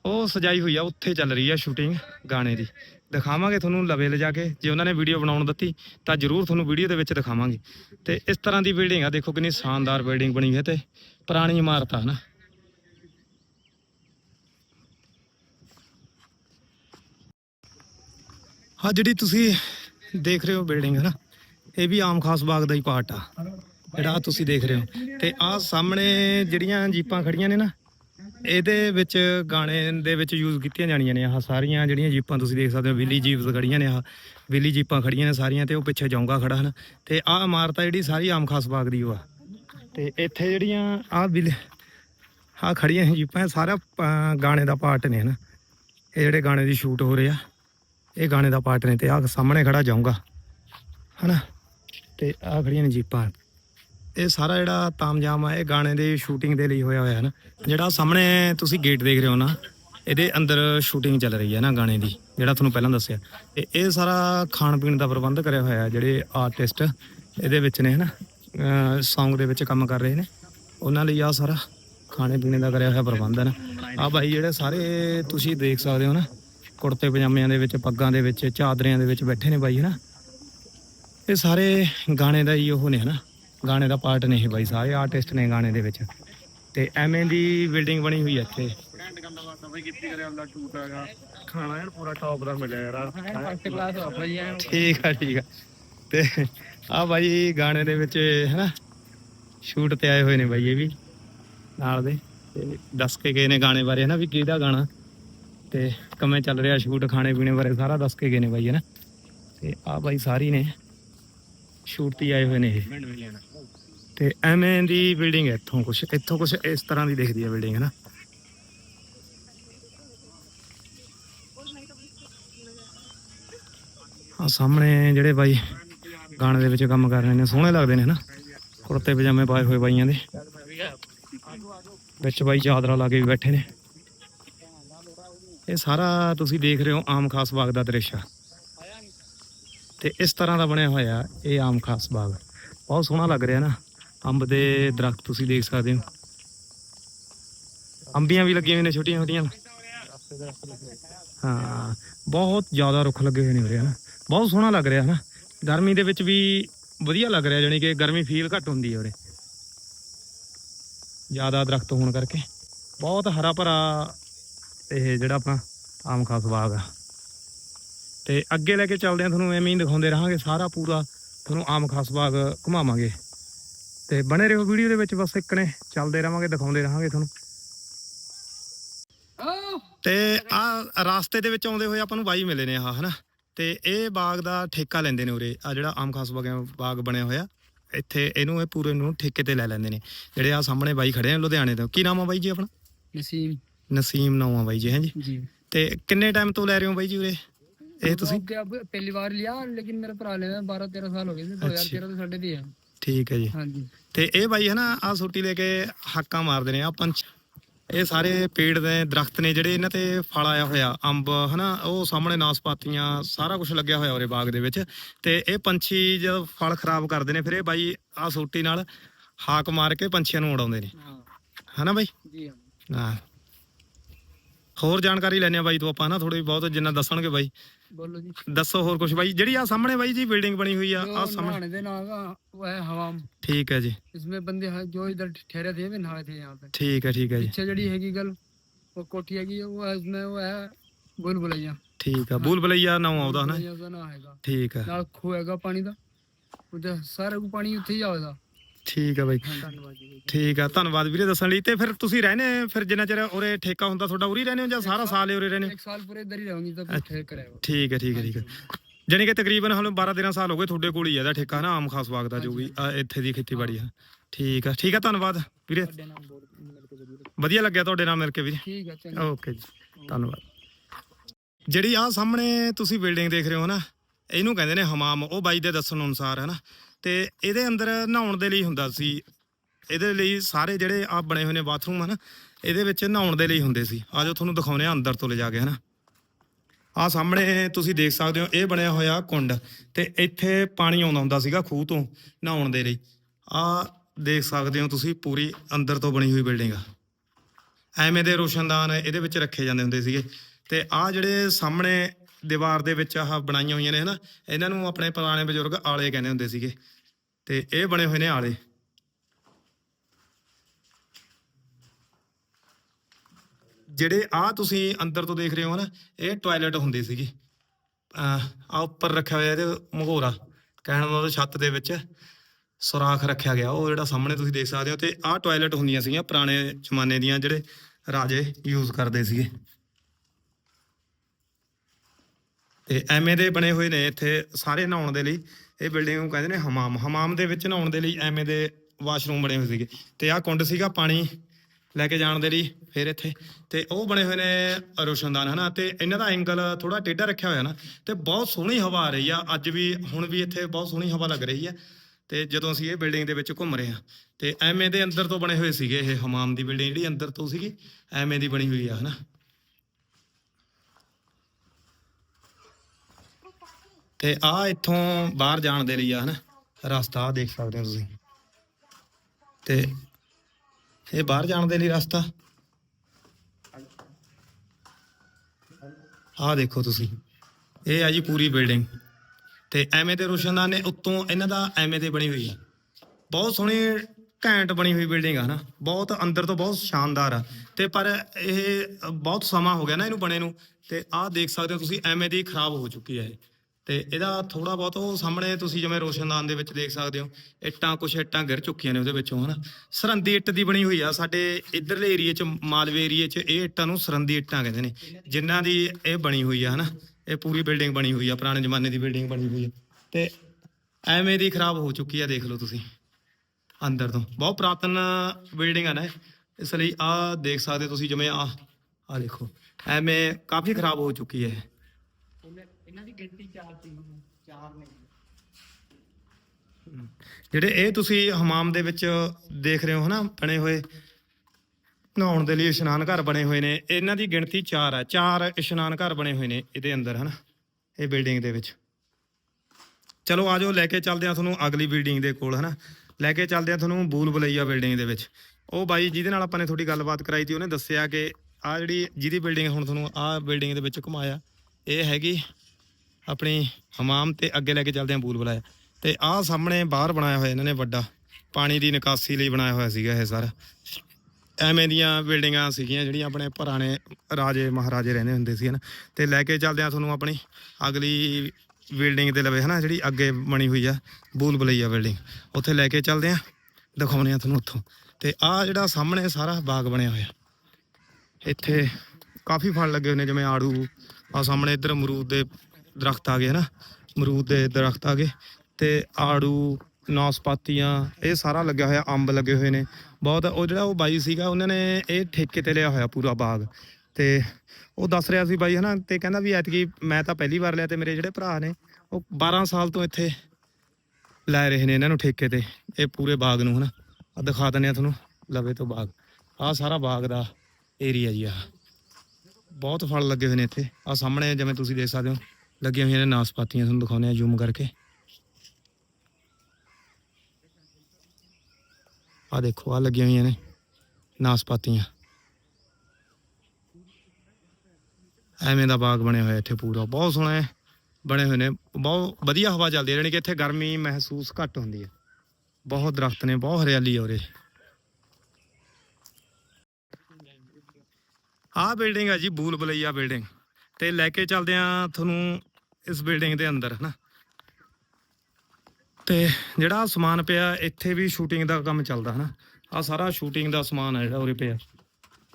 Speaker 1: ਉਹ ਸਜਾਈ ਹੋਈ ਆ, ਉੱਥੇ ਚੱਲ ਰਹੀ ਆ ਸ਼ੂਟਿੰਗ ਗਾਣੇ ਦੀ। ਦਿਖਾਵਾਂਗੇ ਤੁਹਾਨੂੰ ਲਵੇ ਲਿਜਾ ਕੇ। ਜੇ ਉਹਨਾਂ ਨੇ ਵੀਡੀਓ ਬਣਾਉਣ ਦਿੱਤੀ, ਤਾਂ ਜ਼ਰੂਰ ਤੁਹਾਨੂੰ ਵੀਡੀਓ ਦੇ ਵਿੱਚ ਦਿਖਾਵਾਂਗੇ। ਤੇ ਇਸ ਤਰ੍ਹਾਂ ਦੀ ਬਿਲਡਿੰਗ ਆ, ਦੇਖੋ ਕਿੰਨੀ ਸ਼ਾਨਦਾਰ ਬਿਲਡਿੰਗ ਬਣੀ ਹੈ ਤੇ ਪੁਰਾਣੀ ਇਮਾਰਤ ਆ ਨਾ। ਹਾਂ ਜਿਹੜੀ ਤੁਸੀਂ ਦੇਖ ਰਹੇ ਹੋ ਬਿਲਡਿੰਗ ਹਨਾ ਇਹ ਵੀ ਆਮ ਖਾਸ ਬਾਗ ਦਾ ਹੀ ਪਾਰਟ ਆ। ਜਿਹੜਾ ਤੁਸੀਂ ਦੇਖ ਰਹੇ ਹੋ। ਤੇ ਆਹ ਸਾਹਮਣੇ ਜਿਹੜੀਆਂ ਜੀਪਾਂ ਖੜੀਆਂ ਨੇ ਨਾ ਇਹਦੇ ਵਿੱਚ ਗਾਣੇ ਦੇ ਵਿੱਚ ਯੂਜ਼ ਕੀਤੀਆਂ ਜਾਣੀਆਂ ਨੇ ਆਹ ਸਾਰੀਆਂ ਜਿਹੜੀਆਂ ਜੀਪਾਂ ਤੁਸੀਂ ਦੇਖ ਸਕਦੇ ਹੋ ਵਿਲੀ ਜੀਪਸ ਖੜੀਆਂ ਨੇ ਆਹ ਵਿਲੀ ਜੀਪਾਂ ਖੜੀਆਂ ਨੇ ਸਾਰੀਆਂ ਤੇ ਉਹ ਪਿੱਛੇ ਜਾਊਂਗਾ ਖੜਾ ਹਨ ਤੇ ਆਹ ਇਮਾਰਤ ਆ ਜਿਹੜੀ ਸਾਰੀ ਆਮ ਖਾਸ ਬਾਗ ਦੀ ਉਹ ਆ ਤੇ ਇੱਥੇ ਜਿਹੜੀਆਂ ਆਹ ਵਿਲ ਆਹ ਖੜੀਆਂ ਜੀਪਾਂ, ਇਹ ਸਾਰਾ ਗਾਣੇ ਦਾ ਪਾਰਟ ਨੇ ਹਨਾ। ਇਹ ਜਿਹੜੇ ਗਾਣੇ ਦੀ ਸ਼ੂਟ ਹੋ ਰਿਹਾ ਇਹ ਗਾਣੇ ਦਾ ਪਾਰਟ ਨੇ ਤੇ ਆਹ ਸਾਹਮਣੇ ਖੜਾ ਜਾਊਂਗਾ ਹਨਾ? ਤੇ ਆਹ ਖੜੀਆਂ ਨੇ ਜੀਪਾਂ। ਇਹ ਸਾਰਾ ਜਿਹੜਾ ਤਾਮਜਾਮ ਆ, ਇਹ ਗਾਣੇ ਦੀ ਸ਼ੂਟਿੰਗ ਦੇ ਲਈ ਹੋਇਆ ਹੋਇਆ ਹੈ ਨਾ। ਜਿਹੜਾ ਸਾਹਮਣੇ ਤੁਸੀਂ ਗੇਟ ਦੇਖ ਰਹੇ ਹੋ ਨਾ, ਇਹਦੇ ਅੰਦਰ ਸ਼ੂਟਿੰਗ ਚੱਲ ਰਹੀ ਹੈ ਨਾ ਗਾਣੇ ਦੀ, ਜਿਹੜਾ ਤੁਹਾਨੂੰ ਪਹਿਲਾਂ ਦੱਸਿਆ। ਤੇ ਇਹ ਸਾਰਾ ਖਾਣ ਪੀਣ ਦਾ ਪ੍ਰਬੰਧ ਕਰਿਆ ਹੋਇਆ ਹੈ, ਜਿਹੜੇ ਆਰਟਿਸਟ ਇਹਦੇ ਵਿੱਚ ਨੇ, ਹਨਾ? ਸੌਂਗ ਦੇ ਵਿੱਚ ਕੰਮ ਕਰ ਰਹੇ ਨੇ। ਉਹਨਾਂ ਲਈ ਆ ਸਾਰਾ ਖਾਣੇ ਪੀਣੇ ਦਾ ਕਰਿਆ ਹੋਇਆ ਪ੍ਰਬੰਧ ਹੈ ਨਾ। ਆ ਬਾਈ, ਜਿਹੜੇ ਸਾਰੇ ਤੁਸੀਂ ਦੇਖ ਸਕਦੇ ਹੋ ਨਾ, ਕੁੜਤੇ ਪਜਾਮਿਆਂ ਦੇ ਵਿੱਚ, ਪੱਗਾਂ ਦੇ ਵਿੱਚ, ਚਾਦਰਿਆਂ ਦੇ ਵਿੱਚ ਬੈਠੇ ਨੇ ਬਾਈ, ਹਨਾ? ਇਹ ਸਾਰੇ ਗਾਣੇ ਦਾ ਹੀ ਉਹ ਨੇ, ਹਨਾ? ਗਾਣੇ ਦਾ ਪਾਰਟ ਨੇ ਇਹ ਬਾਈ ਸਾਰੇ ਆਰਟਿਸਟ ਨੇ ਗਾਣੇ ਦੇ ਵਿੱਚ। ਤੇ ਐਵੇਂ ਦੀ ਬਿਲਡਿੰਗ ਬਣੀ ਹੋਈ ਹੈ ਇੱਥੇ।
Speaker 2: ਬ੍ਰਾਂਡ ਗੱਲਬਾਤ ਬਈ ਕੀਤੀ ਕਰਿਆ ਉਹਦਾ ਸ਼ੂਟ ਹੈਗਾ ਖਾਣਾ ਯਾਰ ਪੂਰਾ ਟੌਪ ਦਾ ਮਿਲਿਆ ਯਾਰ। ਫਸਟ ਕਲਾਸ ਹੋ ਜੀ
Speaker 1: ਠੀਕ ਆ ਠੀਕ ਆ। ਤੇ ਆ ਬਾਈ ਗਾਣੇ ਦੇ ਵਿੱਚ ਹੈਨਾ? ਸ਼ੂਟ ਤੇ ਆਏ ਹੋਏ ਨੇ ਬਾਈ ਇਹ ਵੀ ਨਾਲ ਦੇ। ਤੇ ਦੱਸ ਕੇ ਗਏ ਨੇ ਗਾਣੇ ਬਾਰੇ ਹੈਨਾ? ਵੀ ਕਿਹਦਾ ਗਾਣਾ? ਤੇ ਕਿਵੇਂ ਚੱਲ ਰਿਹਾ ਸ਼ੂਟ ਖਾਣੇ ਪੀਣੇ ਬਾਰੇ ਸਾਰਾ ਦੱਸ ਕੇ ਗਏ ਨੇ ਬਾਈ ਹੈਨਾ? ਤੇ ਆ ਬਾਈ ਸਾਰੀ ਨੇ। ਸ਼ੂਟ ਤੇ ਆਏ ਹੋਏ ਨੇ ਇਹ। ਤੇ ਐਵੇਂ ਦੀ ਬਿਲਡਿੰਗ ਹੈ ਇੱਥੋਂ ਕੁਛ ਇੱਥੋਂ ਕੁਛ ਇਸ ਤਰ੍ਹਾਂ ਦੀ ਦਿਖਦੀ ਹੈ ਬਿਲਡਿੰਗ ਹੈਨਾ? ਆ ਸਾਹਮਣੇ ਜਿਹੜੇ ਬਾਈ ਗਾਣੇ ਦੇ ਵਿੱਚ ਕੰਮ ਕਰ ਰਹੇ ਨੇ, ਸੋਹਣੇ ਲੱਗਦੇ ਨੇ, ਹਨਾ? ਕੁੜਤੇ ਪਜਾਮੇ ਪਾਏ ਹੋਏ ਬਾਈਆਂ ਦੇ। ਵਿੱਚ ਬਾਈ ਚਾਦਰਾ ਲਾ ਕੇ ਵੀ ਬੈਠੇ ਨੇ। ਇਹ ਸਾਰਾ ਤੁਸੀਂ ਦੇਖ ਰਹੇ ਹੋ ਆਮ ਖਾਸ ਬਾਗ ਦਾ ਦ੍ਰਿਸ਼ ਆ। ਤੇ ਇਸ ਤਰ੍ਹਾਂ ਦਾ ਬਣਿਆ ਹੋਇਆ ਇਹ ਆਮ ਖਾਸ ਬਾਗ। ਬਹੁਤ ਸੋਹਣਾ ਲੱਗ ਰਿਹਾ ਨਾ। ਅੰਬ ਦੇ ਦਰਖਤ ਤੁਸੀਂ ਦੇਖ ਸਕਦੇ ਹੋ। ਅੰਬੀਆਂ ਵੀ ਲੱਗੀਆਂ ਹੋਈਆਂ ਨੇ ਛੋਟੀਆਂ ਛੋਟੀਆਂ। ਹਾਂ, ਬਹੁਤ ਜ਼ਿਆਦਾ ਰੁੱਖ ਲੱਗੇ ਹੋਏ ਨੇ ਉਰੇ, ਹਨਾ। ਬਹੁਤ ਸੋਹਣਾ ਲੱਗ ਰਿਹਾ, ਹਨਾ। ਗਰਮੀ ਦੇ ਵਿੱਚ ਵੀ ਵਧੀਆ ਲੱਗ ਰਿਹਾ, ਜਾਣੀ ਕਿ ਗਰਮੀ ਫੀਲ ਘੱਟ ਹੁੰਦੀ ਹੈ ਉਰੇ। ਜ਼ਿਆਦਾ ਦਰਖਤ ਹੋਣ ਕਰਕੇ। ਬਹੁਤ ਹਰਾ ਭਰਾ ਇਹ ਜਿਹੜਾ ਆਪਣਾ ਆਮ ਖਾਸ ਬਾਗ ਆ। ਤੇ ਅੱਗੇ ਲੈ ਕੇ ਚੱਲਦੇ ਆ ਤੁਹਾਨੂੰ ਐਵੇਂ ਹੀ ਦਿਖਾਉਂਦੇ ਰਹਾਂਗੇ ਸਾਰਾ ਪੂਰਾ ਤੁਹਾਨੂੰ ਆਮ ਖਾਸ ਬਾਗ ਘੁਮਾਵਾਂਗੇ। ਤੇ ਬਣੇ ਰਹੋ ਵੀਡੀਓ ਦੇ ਵਿੱਚ ਬਸ ਇੱਕ ਨੇ ਚੱਲਦੇ ਰਹਾਂਗੇ ਦਿਖਾਉਂਦੇ ਰਹਾਂਗੇ ਤੁਹਾਨੂੰ। ਤੇ ਆ ਰਾਸਤੇ ਦੇ ਵਿੱਚ ਆਉਂਦੇ ਹੋਏ ਆਪਾਂ ਨੂੰ ਬਾਈ ਮਿਲੇ ਨੇ ਆਹ ਹਨਾ? ਤੇ ਇਹ ਬਾਗ ਦਾ ਠੇਕਾ ਲੈਂਦੇ ਨੇ ਉਰੇ ਆ ਜਿਹੜਾ ਆਮ ਖਾਸ ਬਾਗ ਬਾਗ ਬਣਿਆ ਹੋਇਆ। ਇੱਥੇ ਇਹਨੂੰ ਇਹ ਪੂਰੇ ਨੂੰ ਠੇਕੇ ਤੇ ਲੈ ਲੈਂਦੇ ਨੇ। ਜਿਹੜੇ ਆ ਸਾਹਮਣੇ ਬਾਈ ਖੜੇ ਆ ਲੁਧਿਆਣੇ ਤੋਂ। ਕੀ ਨਾਮ ਆ ਬਾਈ ਜੀ ਆਪਣਾ?
Speaker 2: ਨਸੀਮ।
Speaker 1: ਨਸੀਮ ਨਾਮ ਆ ਬਾਈ ਜੀ ਹੈ ਜੀ?
Speaker 2: ਜੀ।
Speaker 1: ਤੇ ਕਿੰਨੇ ਟਾਈਮ ਤੋਂ ਲੈ ਰਹੇ ਹੋ ਬਾਈ ਜੀ ਉਰੇ? ਇਹ ਤੁਸੀਂ?
Speaker 2: ਪਹਿਲੀ ਵਾਰ ਲਿਆ ਲੇਕਿਨ ਮੇਰੇ ਭਰਾ ਨੇ 12 13 ਸਾਲ ਹੋ ਗਏ ਸੀ 2013 ਤੋਂ ਸਾਡੇ ਦੀ ਹੈ
Speaker 1: ਠੀਕ ਹੈ ਜੀ।
Speaker 2: ਹਾਂਜੀ।
Speaker 1: ਤੇ ਇਹ ਬਾਈ ਹੈ ਨਾ ਆ ਸੋਟੀ ਲੈ ਕੇ ਹਾਕਾਂ ਮਾਰਦੇ ਨੇ ਆ ਪੰਛ ਇਹ ਸਾਰੇ ਪੇੜ ਦੇ ਦਰਖਤ ਨੇ ਜਿਹੜੇ ਇਹਨਾਂ ਤੇ ਫਲ ਆਇਆ ਹੋਇਆ ਅੰਬ ਹਨਾ ਉਹ ਸਾਹਮਣੇ ਨਾਸਪਾਤੀਆਂ ਸਾਰਾ ਕੁਝ ਲੱਗਿਆ ਹੋਇਆ ਉਹਦੇ ਬਾਗ ਦੇ ਵਿੱਚ। ਤੇ ਇਹ ਪੰਛੀ ਜਦ ਫਲ ਖਰਾਬ ਕਰਦੇ ਨੇ ਫਿਰ ਇਹ ਬਾਈ ਆ ਸੋਟੀ ਨਾਲ ਹਾਕ ਮਾਰ ਕੇ ਪੰਛੀਆਂ ਨੂੰ ਉਡਾਉਂਦੇ ਨੇ। ਹਨਾ ਬਾਈ?
Speaker 2: ਜੀ ਹਾਂ।
Speaker 1: ਹਾਂ। ਹੋਰ ਜਾਣਕਾਰੀ ਲੈਣੇ ਆ ਬਾਈ ਤੋਂ ਆਪਾਂ ਨਾ ਥੋੜੀ ਬਹੁਤ ਜਿੰਨਾ ਦੱਸਣਗੇ ਬਾਈ।
Speaker 2: ਬੋਲੋ ਜੀ
Speaker 1: ਦੱਸੋ ਹੋਰ ਕੁਝ ਬਾਈ ਜਿਹੜੀ ਆ ਸਾਹਮਣੇ ਬਾਈ ਜੀ ਬਿਲਡਿੰਗ ਬਣੀ ਹੋਈ ਆ ਆ
Speaker 2: जो
Speaker 1: ਸਾਹਮਣੇ
Speaker 2: नहाने देना होगा वो है हवाम
Speaker 1: ਠੀਕ ਹੈ ਜੀ
Speaker 2: इसमें बंदे हैं जो इधर ठहरे थे वे नहाए थे यहाँ पे
Speaker 1: ਠੀਕ ਹੈ ਠੀਕ ਹੈ ਜੀ
Speaker 2: पीछे जड़ी हैगी गल वो कोठी हैगी वो है उसमें वो है भूल भुलैया
Speaker 1: ਠੀਕ ਆ ਬੂਲ ਬਲਈਆ ਨਾਮ ਆਉਂਦਾ ਹਨਾ
Speaker 2: भुलैया का ना हैगा
Speaker 1: ਠੀਕ ਆ
Speaker 2: ਨਾਲ ਖੂਹ ਹੈਗਾ ਪਾਣੀ ਦਾ ਉਹਦੇ ਸਾਰਾ ਕੁ ਪਾਣੀ ਉੱਥੇ ਹੀ ਆਉਂਦਾ
Speaker 1: ਠੀਕ ਆ ਬਾਈ। ਠੀਕ ਆ। ਧੰਨਵਾਦ ਵੀਰੇ ਦੱਸਣ ਲਈ। ਤੇ ਫਿਰ ਤੁਸੀਂ ਰਹਿੰਦੇ ਫਿਰ ਜਿੰਨਾ ਚਿਰ ਉਰੇ ਠੇਕਾ ਹੁੰਦਾ ਤੁਹਾਡਾ ਉਰੀ ਰਹਿੰਦੇ ਹੋ ਜਾਂ ਸਾਰਾ ਸਾਲ ਹੀ ਉਰੇ ਰਹਿੰਦੇ ਹੋ?
Speaker 2: ਇੱਕ ਸਾਲ ਪੂਰੇ ਇਧਰ ਹੀ ਰਹੂੰਗੀ ਤਾਂ ਠੇਕ ਕਰਾਂਗਾ
Speaker 1: ਠੀਕ ਹੈ ਠੀਕ ਹੈ ਠੀਕ ਹੈ ਜਾਣੀ ਕਿ ਤਕਰੀਬਨ ਹੁਣ 12 13 ਸਾਲ ਹੋ ਗਏ ਤੁਹਾਡੇ ਕੋਲ ਹੀ ਇਹਦਾ ਠੇਕਾ ਨਾ ਆਮ ਖਾਸ ਬਾਗ ਦਾ ਜੋ ਵੀ ਆ ਇੱਥੇ ਦੀ ਖੇਤੀਬਾੜੀ ਆ। ਠੀਕ ਆ ਠੀਕ ਆ ਧੰਨਵਾਦ ਵੀਰੇ।
Speaker 2: ਤੁਹਾਡੇ ਨਾਮ ਬੋਲ ਮਿਲ ਕੇ ਜ਼ਰੂਰ
Speaker 1: ਵਧੀਆ ਲੱਗਿਆ ਤੁਹਾਡੇ ਨਾਲ ਮਿਲ ਕੇ ਵੀਰੇ।
Speaker 2: ਠੀਕ ਹੈ ਚੰਗਾ।
Speaker 1: ਓਕੇ ਜੀ ਧੰਨਵਾਦ। ਜਿਹੜੀ ਆ ਸਾਹਮਣੇ ਤੁਸੀਂ ਬਿਲਡਿੰਗ ਦੇਖ ਰਹੇ ਹੋ ਨਾ ਇਹਨੂੰ ਕਹਿੰਦੇ ਨੇ ਹਮਾਮ ਉਹ ਬਾਈ ਦੇ ਦੱਸਣ ਅਨੁਸਾਰ ਹੈ ਨਾ ਤੇ ਇਹਦੇ ਅੰਦਰ ਨਹਾਉਣ ਦੇ ਲਈ ਹੁੰਦਾ ਸੀ। ਇਹਦੇ ਲਈ ਸਾਰੇ ਜਿਹੜੇ ਆ ਬਣੇ ਹੋਏ ਨੇ ਬਾਥਰੂਮ ਹਨ, ਇਹਦੇ ਵਿੱਚ ਨਹਾਉਣ ਦੇ ਲਈ ਹੁੰਦੇ ਸੀ। ਆਜੋ ਤੁਹਾਨੂੰ ਦਿਖਾਉਨੇ ਆ ਅੰਦਰ ਤੋਂ ਲੈ ਜਾ ਕੇ ਹਨਾ। ਆ ਸਾਹਮਣੇ ਤੁਸੀਂ ਦੇਖ ਸਕਦੇ ਹੋ, ਇਹ ਬਣਿਆ ਹੋਇਆ ਕੁੰਡ ਤੇ ਇੱਥੇ ਪਾਣੀ ਆਉਂਦਾ ਹੁੰਦਾ ਸੀਗਾ ਖੂਹ ਤੋਂ ਨਹਾਉਣ ਦੇ ਲਈ। ਆ ਦੇਖ ਸਕਦੇ ਹੋ ਤੁਸੀਂ ਪੂਰੀ ਅੰਦਰ ਤੋਂ ਬਣੀ ਹੋਈ ਬਿਲਡਿੰਗ ਆ। ਐਵੇਂ ਦੇ ਰੋਸ਼ਨਦਾਨ ਇਹਦੇ ਵਿੱਚ ਰੱਖੇ ਜਾਂਦੇ ਹੁੰਦੇ ਸੀਗੇ। ਤੇ ਆ ਜਿਹੜੇ ਸਾਹਮਣੇ ਦੀਵਾਰ ਦੇ ਵਿੱਚ ਆਹ ਬਣਾਈਆਂ ਹੋਈਆਂ ਨੇ ਹਨਾ, ਇਹਨਾਂ ਨੂੰ ਆਪਣੇ ਪੁਰਾਣੇ ਬਜ਼ੁਰਗ ਆਲੇ ਕਹਿੰਦੇ ਹੁੰਦੇ ਸੀਗੇ। ਤੇ ਇਹ ਬਣੇ ਹੋਏ ਨੇ ਆਲੇ। ਜਿਹੜੇ ਆ ਤੁਸੀਂ ਅੰਦਰ ਤੋਂ ਦੇਖ ਰਹੇ ਹੋ ਨਾ, ਇਹ ਟਾਇਲਟ ਹੁੰਦੀ ਸੀਗੀ। ਆ ਉੱਪਰ ਰੱਖਿਆ ਹੋਇਆ ਇਹਦੇ ਮਘੋਰਾ ਕਹਿਣ ਦਾ ਮਤਲਬ ਛੱਤ ਦੇ ਵਿੱਚ ਸੁਰਾਖ ਰੱਖਿਆ ਗਿਆ। ਉਹ ਜਿਹੜਾ ਸਾਹਮਣੇ ਤੁਸੀਂ ਦੇਖ ਸਕਦੇ ਹੋ ਤੇ ਆਹ ਟਾਇਲਟ ਹੁੰਦੀਆਂ ਸੀਗੀਆਂ ਪੁਰਾਣੇ ਜ਼ਮਾਨੇ ਦੀਆਂ, ਜਿਹੜੇ ਰਾਜੇ ਯੂਜ਼ ਕਰਦੇ ਸੀਗੇ। ਤੇ ਐਵੇਂ ਦੇ ਬਣੇ ਹੋਏ ਨੇ ਇੱਥੇ ਸਾਰੇ ਨਹਾਉਣ ਦੇ ਲਈ। ਇਹ ਬਿਲਡਿੰਗ ਨੂੰ ਕਹਿੰਦੇ ਨੇ ਹਮਾਮ। ਹਮਾਮ ਦੇ ਵਿੱਚ ਨਹਾਉਣ ਦੇ ਲਈ ਐਵੇਂ ਦੇ ਵਾਸ਼ਰੂਮ ਬਣੇ ਹੋਏ ਸੀਗੇ। ਤੇ ਆਹ ਕੁੰਡ ਸੀਗਾ ਪਾਣੀ ਲੈ ਕੇ ਜਾਣ ਦੇ ਲਈ ਫਿਰ ਇੱਥੇ। ਤੇ ਉਹ ਬਣੇ ਹੋਏ ਨੇ ਰੋਸ਼ਨਦਾਨ, ਹਨਾ? ਤੇ ਇਹਨਾਂ ਦਾ ਐਂਗਲ ਥੋੜਾ ਟੇਢਾ ਰੱਖਿਆ ਹੋਇਆ ਨਾ। ਤੇ ਬਹੁਤ ਸੋਹਣੀ ਹਵਾ ਆ ਰਹੀ ਆ। ਅੱਜ ਵੀ, ਹੁਣ ਵੀ ਇੱਥੇ ਬਹੁਤ ਸੋਹਣੀ ਹਵਾ ਲੱਗ ਰਹੀ ਹੈ ਤੇ ਜਦੋਂ ਅਸੀਂ ਇਹ ਬਿਲਡਿੰਗ ਦੇ ਵਿੱਚ ਘੁੰਮ ਰਹੇ ਹਾਂ ਤੇ ਐਵੇਂ ਦੇ ਅੰਦਰ ਤੋਂ ਬਣੇ ਹੋਏ ਸੀਗੇ ਇਹ ਹਮਾਮ ਦੀ ਬਿਲਡਿੰਗ ਜਿਹੜੀ ਅੰਦਰ ਤੋਂ ਸੀਗੀ, ਐਵੇਂ ਦੀ ਬਣੀ ਹੋਈ ਆ, ਹਨਾ? ਤੇ ਆ ਇੱਥੋਂ ਬਾਹਰ ਜਾਣ ਦੇ ਲਈ ਆ ਹਨਾ, ਰਸਤਾ ਆਹ ਦੇਖ ਸਕਦੇ ਹੋ ਤੁਸੀਂ। ਤੇ ਇਹ ਬਾਹਰ ਜਾਣ ਦੇ ਲਈ ਰਸਤਾ। ਆਹ ਦੇਖੋ ਤੁਸੀਂ, ਇਹ ਆ ਜੀ ਪੂਰੀ ਬਿਲਡਿੰਗ। ਤੇ ਐਵੇਂ ਦੇ ਰੋਸ਼ਨਦਾਨ ਨੇ ਉੱਤੋਂ ਇਹਨਾਂ ਦਾ ਐਵੇਂ ਦੇ ਬਣੀ ਹੋਈ ਆ। ਬਹੁਤ ਸੋਹਣੀ ਘੈਂਟ ਬਣੀ ਹੋਈ ਬਿਲਡਿੰਗ ਆ ਨਾ ਬਹੁਤ ਅੰਦਰ ਤੋਂ ਬਹੁਤ ਸ਼ਾਨਦਾਰ ਆ। ਤੇ ਪਰ ਇਹ ਬਹੁਤ ਸਮਾਂ ਹੋ ਗਿਆ ਨਾ ਇਹਨੂੰ ਬਣੇ ਨੂੰ, ਤੇ ਆਹ ਦੇਖ ਸਕਦੇ ਹੋ ਤੁਸੀਂ, ਐਵੇਂ ਦੀ ਖਰਾਬ ਹੋ ਚੁੱਕੀ ਹੈ ਇਹ। ਤੇ ਇਹਦਾ ਥੋੜਾ ਬਹੁਤ ਉਹ ਸਾਹਮਣੇ ਤੁਸੀਂ ਜਿਵੇਂ ਰੋਸ਼ਨਦਾਨ ਦੇ ਵਿੱਚ ਦੇਖ ਸਕਦੇ ਹੋ, ਇੱਟਾਂ ਕੁਛ ਇੱਟਾਂ ਗਿਰ ਚੁੱਕੀਆਂ ਨੇ ਉਹਦੇ ਵਿੱਚੋਂ, ਹਨਾ। ਸਰੰਦੀ ਇੱਟ ਦੀ ਬਣੀ ਹੋਈ ਆ, ਸਾਡੇ ਇਧਰਲੇ ਏਰੀਏ 'ਚ, ਮਾਲਵੇ ਏਰੀਏ 'ਚ ਇਹ ਇੱਟਾਂ ਨੂੰ ਸਰੰਦੀ ਇੱਟਾਂ ਕਹਿੰਦੇ ਨੇ, ਜਿਨ੍ਹਾਂ ਦੀ ਇਹ ਬਣੀ ਹੋਈ ਆ, ਹਨਾ। ਇਹ ਪੂਰੀ ਬਿਲਡਿੰਗ ਬਣੀ ਹੋਈ ਆ, ਪੁਰਾਣੇ ਜ਼ਮਾਨੇ ਦੀ ਬਿਲਡਿੰਗ ਬਣੀ ਹੋਈ ਆ। ਤੇ ਐਵੇਂ ਦੀ ਖਰਾਬ ਹੋ ਚੁੱਕੀ ਆ, ਦੇਖ ਲਓ ਤੁਸੀਂ, ਅੰਦਰ ਤੋਂ। ਬਹੁਤ ਪੁਰਾਤਨ ਬਿਲਡਿੰਗ ਆ ਨਾ ਇਸ ਲਈ ਆ ਦੇਖ ਸਕਦੇ ਤੁਸੀਂ ਜਿਵੇਂ ਆ ਆ ਦੇਖੋ, ਐਵੇਂ ਕਾਫੀ ਖਰਾਬ ਹੋ ਚੁੱਕੀ ਹੈ
Speaker 3: ਇਹਨਾਂ ਦੀ ਗਿਣਤੀ ਚਾਰ ਸੀ ਚਾਰ ਨੇ
Speaker 1: ਜਿਹੜੇ ਇਹ ਤੁਸੀਂ ਹਮਾਮ ਦੇ ਵਿੱਚ ਦੇਖ ਰਹੇ ਹੋ ਹਨਾ, ਬਣੇ ਹੋਏ, ਨਹਾਉਣ ਦੇ ਲਈ ਇਸ਼ਨਾਨ ਘਰ ਬਣੇ ਹੋਏ ਨੇ, ਇਹਨਾਂ ਦੀ ਗਿਣਤੀ 4 ਹੈ, ਚਾਰ ਇਸ਼ਨਾਨ ਘਰ ਬਣੇ ਹੋਏ ਨੇ ਇਹਦੇ ਅੰਦਰ ਹਨਾ, ਇਹ ਬਿਲਡਿੰਗ ਦੇ ਵਿੱਚ। ਚਲੋ ਆਜੋ ਲੈ ਕੇ ਚੱਲਦੇ ਆ ਤੁਹਾਨੂੰ ਅਗਲੀ ਬਿਲਡਿੰਗ ਦੇ ਕੋਲ ਹਨਾ, ਲੈ ਕੇ ਚੱਲਦੇ ਆ ਤੁਹਾਨੂੰ ਬੂਲ ਬਲਈਆ ਬਿਲਡਿੰਗ ਦੇ ਵਿੱਚ। ਉਹ ਬਾਈ, ਜਿਹਦੇ ਨਾਲ ਆਪਾਂ ਨੇ ਤੁਹਾਡੀ ਗੱਲਬਾਤ ਕਰਾਈ ਸੀ, ਉਹਨੇ ਦੱਸਿਆ ਕਿ ਆ ਜਿਹੜੀ ਜਿਹਦੀ ਬਿਲਡਿੰਗ ਹੁਣ ਤੁਹਾਨੂੰ ਆ ਬਿਲਡਿੰਗ ਦੇ ਵਿੱਚ ਘੁਮਾਇਆ, ਇਹ ਹੈਗੀ ਆਪਣੀ ਹਮਾਮ ਤੇ ਅੱਗੇ ਲੈ ਕੇ ਚੱਲਦੇ ਆ ਬੂਲ ਬੁਲਾਇਆ। ਤੇ ਆਹ ਸਾਹਮਣੇ ਬਾਹਰ ਬਣਾਇਆ ਹੋਇਆ ਇਹਨਾਂ ਨੇ ਵੱਡਾ, ਪਾਣੀ ਦੀ ਨਿਕਾਸੀ ਲਈ ਬਣਾਇਆ ਹੋਇਆ ਸੀਗਾ ਇਹ ਸਾਰਾ। ਐਵੇਂ ਦੀਆਂ ਬਿਲਡਿੰਗਾਂ ਸੀਗੀਆਂ ਜਿਹੜੀਆਂ ਆਪਣੇ ਪੁਰਾਣੇ ਰਾਜੇ ਮਹਾਰਾਜੇ ਰਹਿੰਦੇ ਹੁੰਦੇ ਸੀ, ਹਨਾ। ਤੇ ਲੈ ਕੇ ਚੱਲਦੇ ਆ ਤੁਹਾਨੂੰ ਆਪਣੀ ਅਗਲੀ ਬਿਲਡਿੰਗ ਦੇ ਲਵੇ, ਹਨਾ, ਜਿਹੜੀ ਅੱਗੇ ਬਣੀ ਹੋਈ ਆ, ਬੂਲ ਬਲਈਆ ਬਿਲਡਿੰਗ। ਉੱਥੇ ਲੈ ਕੇ ਚੱਲਦੇ ਆ, ਦਿਖਾਉਂਦੇ ਆ ਤੁਹਾਨੂੰ ਉੱਥੋਂ। ਤੇ ਆਹ ਜਿਹੜਾ ਸਾਹਮਣੇ ਸਾਰਾ ਬਾਗ ਬਣਿਆ ਹੋਇਆ। ਇੱਥੇ ਕਾਫੀ ਫਲ ਲੱਗੇ ਹੋਏ ਨੇ, ਜਿਵੇਂ ਆੜੂ ਆ ਸਾਹਮਣੇ ਇੱਧਰ ਅਮਰੂਦ ਦੇ ਦਰਖਤ ਆ ਗਏ ਨਾ ਅਮਰੂਦ ਦੇ ਦਰਖਤ ਆ ਗਏ ਤੇ ਆੜੂ, ਨਾਸਪਾਤੀਆਂ, ਇਹ ਸਾਰਾ ਲੱਗਿਆ ਹੋਇਆ, ਅੰਬ ਲੱਗੇ ਹੋਏ ਨੇ। ਬਹੁਤ ਉਹ ਜਿਹੜਾ ਉਹ ਬਾਈ ਸੀਗਾ, ਉਹਨਾਂ ਨੇ ਇਹ ਠੇਕੇ ਤੇ ਲਿਆ ਹੋਇਆ ਪੂਰਾ ਬਾਗ। ਤੇ ਉਹ ਦੱਸ ਰਿਹਾ ਸੀ ਬਾਈ ਹਨਾ, ਤੇ ਕਹਿੰਦਾ ਵੀ ਐਤਕੀ ਮੈਂ ਤਾਂ ਪਹਿਲੀ ਵਾਰ ਲਿਆ ਤੇ ਮੇਰੇ ਜਿਹੜੇ ਭਰਾ ਨੇ, ਉਹ 12 ਸਾਲ ਤੋਂ ਇੱਥੇ ਲੈ ਰਹੇ ਨੇ ਇਹਨਾਂ ਨੂੰ ਠੇਕੇ ਤੇ, ਇਹ ਪੂਰੇ ਬਾਗ ਨੂੰ ਹਨਾ। ਆ ਦਿਖਾ ਦਿੰਦੇ ਆ ਤੁਹਾਨੂੰ, ਲਵੇ ਤੋਂ ਬਾਗ। ਆ ਸਾਰਾ ਬਾਗ ਦਾ ਏਰੀਆ ਜੀ ਆ ਬਹੁਤ ਫਲ ਲੱਗੇ ਹੋਏ ਨੇ ਇੱਥੇ। ਆ ਸਾਹਮਣੇ ਜਿਵੇਂ ਤੁਸੀਂ ਦੇਖ ਸਕਦੇ ਹੋ ਲੱਗੀਆਂ ਹੋਈਆਂ ਨੇ, ਨਾਸਪਾਤੀਆਂ ਤੁਹਾਨੂੰ ਦਿਖਾਉਂਦੇ ਆ ਜ਼ੂਮ ਕਰਕੇ। ਆ ਦੇਖੋ ਆ ਲੱਗੀਆਂ ਹੋਈਆਂ ਨੇ, ਨਾਸਪਾਤੀਆਂ। ਐਵੇਂ ਦਾ ਬਾਗ ਬਣਿਆ ਹੋਇਆ ਇੱਥੇ ਪੂਰਾ, ਬਹੁਤ ਸੋਹਣਾ ਹੈ, ਬਣੇ ਹੋਏ ਨੇ। ਬਹੁਤ ਵਧੀਆ ਹਵਾ ਚੱਲਦੀ ਹੈ, ਯਾਨੀ ਕਿ ਇੱਥੇ ਗਰਮੀ ਮਹਿਸੂਸ ਘੱਟ ਹੁੰਦੀ ਹੈ। ਬਹੁਤ ਦਰਖਤ ਨੇ, ਬਹੁਤ ਹਰਿਆਲੀ ਹੈ ਉਰੇ। ਆਹ ਬਿਲਡਿੰਗ ਆ ਜੀ, ਬੂਲ ਬਲਈਆ ਬਿਲਡਿੰਗ ਤੇ ਲੈ ਕੇ ਚੱਲਦੇ ਆ ਤੁਹਾਨੂੰ ਇਸ ਬਿਲਡਿੰਗ ਦੇ ਅੰਦਰ, ਹਨਾ? ਤੇ ਜਿਹੜਾ ਸਮਾਨ ਪਿਆ, ਇੱਥੇ ਵੀ ਸ਼ੂਟਿੰਗ ਦਾ ਕੰਮ ਚੱਲਦਾ, ਹਨਾ? ਆ ਸਾਰਾ ਸ਼ੂਟਿੰਗ ਦਾ ਸਮਾਨ ਹੈ ਜਿਹੜਾ ਉਰੇ ਪਿਆ।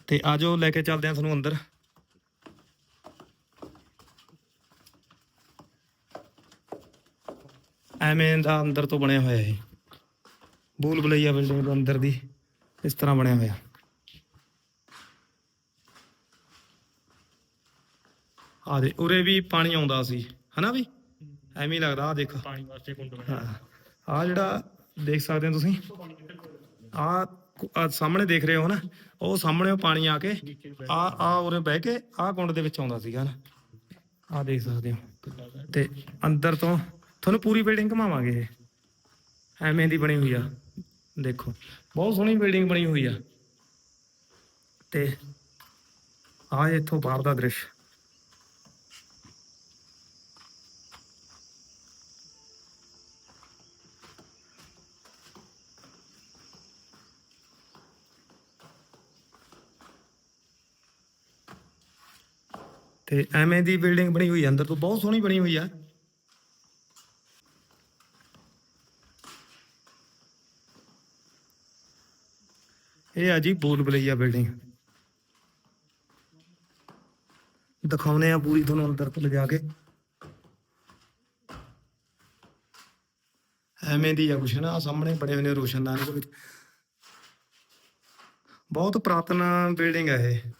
Speaker 1: ਤੇ ਆਜੋ ਲੈ ਕੇ ਚੱਲਦੇ ਆ ਤੁਹਾਨੂੰ ਅੰਦਰ। ਐਵੇਂ ਦਾ ਅੰਦਰ ਤੋਂ ਬਣਿਆ ਹੋਇਆ ਇਹ। ਬੂਲ ਬਲਈਆ ਬਿਲਡਿੰਗ ਦੇ ਅੰਦਰ ਦੀ, ਇਸ ਤਰ੍ਹਾਂ ਬਣਿਆ ਹੋਇਆ। ਆ ਦੇ ਉਰੇ ਵੀ ਪਾਣੀ ਆਉਂਦਾ ਸੀ। ਹਨਾ ਵੀ? ਐਵੇਂ ਹੀ ਲੱਗਦਾ ਆ ਦੇਖ।
Speaker 2: ਪਾਣੀ ਵਾਸਤੇ ਕੁੰਡ
Speaker 1: ਹਾਂ। ਆ ਜਿਹੜਾ ਦੇਖ ਸਕਦੇ ਹੋ ਤੁਸੀਂ ਆ ਸਾਹਮਣੇ ਦੇਖ ਰਹੇ ਹੋ ਨਾ ਉਹ ਸਾਹਮਣੇ ਉਹ ਪਾਣੀ ਆ ਕੇ ਆ ਆ ਉਰੇ ਬਹਿ ਕੇ ਆ ਕੁੰਡ ਦੇ ਵਿੱਚ ਆਉਂਦਾ ਸੀਗਾ ਨਾ। ਆ ਦੇਖ ਸਕਦੇ ਹੋ। ਤੇ ਅੰਦਰ ਤੋਂ ਤੁਹਾਨੂੰ ਪੂਰੀ ਬਿਲਡਿੰਗ ਘਮਾਵਾਂਗੇ ਇਹ। ਐਵੇਂ ਦੀ ਬਣੀ ਹੋਈ ਆ। ਦੇਖੋ ਬਹੁਤ ਸੋਹਣੀ ਬਿਲਡਿੰਗ ਬਣੀ ਹੋਈ ਆ। ਤੇ ਆ ਇੱਥੋਂ ਬਾਹਰ ਦਾ ਦ੍ਰਿਸ਼। ਤੇ ਐਵੇਂ ਦੀ ਬਿਲਡਿੰਗ ਬਣੀ ਹੋਈ ਅੰਦਰ ਤੋਂ ਬਹੁਤ ਸੋਹਣੀ ਬਣੀ ਹੋਈ ਆ। ਇਹ ਆ ਜੀ ਬੋਲ ਬਲਈਆ ਬਿਲਡਿੰਗ। ਦਿਖਾਉਨੇ ਆ ਪੂਰੀ ਤੁਹਾਨੂੰ ਅੰਦਰ ਤੋਂ ਲਿਜਾ ਕੇ। ਐਵੇਂ ਦੀ ਆ ਕੁਛ ਨਾ ਸਾਹਮਣੇ ਬਣੇ ਹੋਏ ਨੇ ਰੋਸ਼ਨਦਾਨ ਦੇ ਵਿੱਚ। ਬਹੁਤ ਪ੍ਰਾਤਨ ਬਿਲਡਿੰਗ ਹੈ ਇਹ।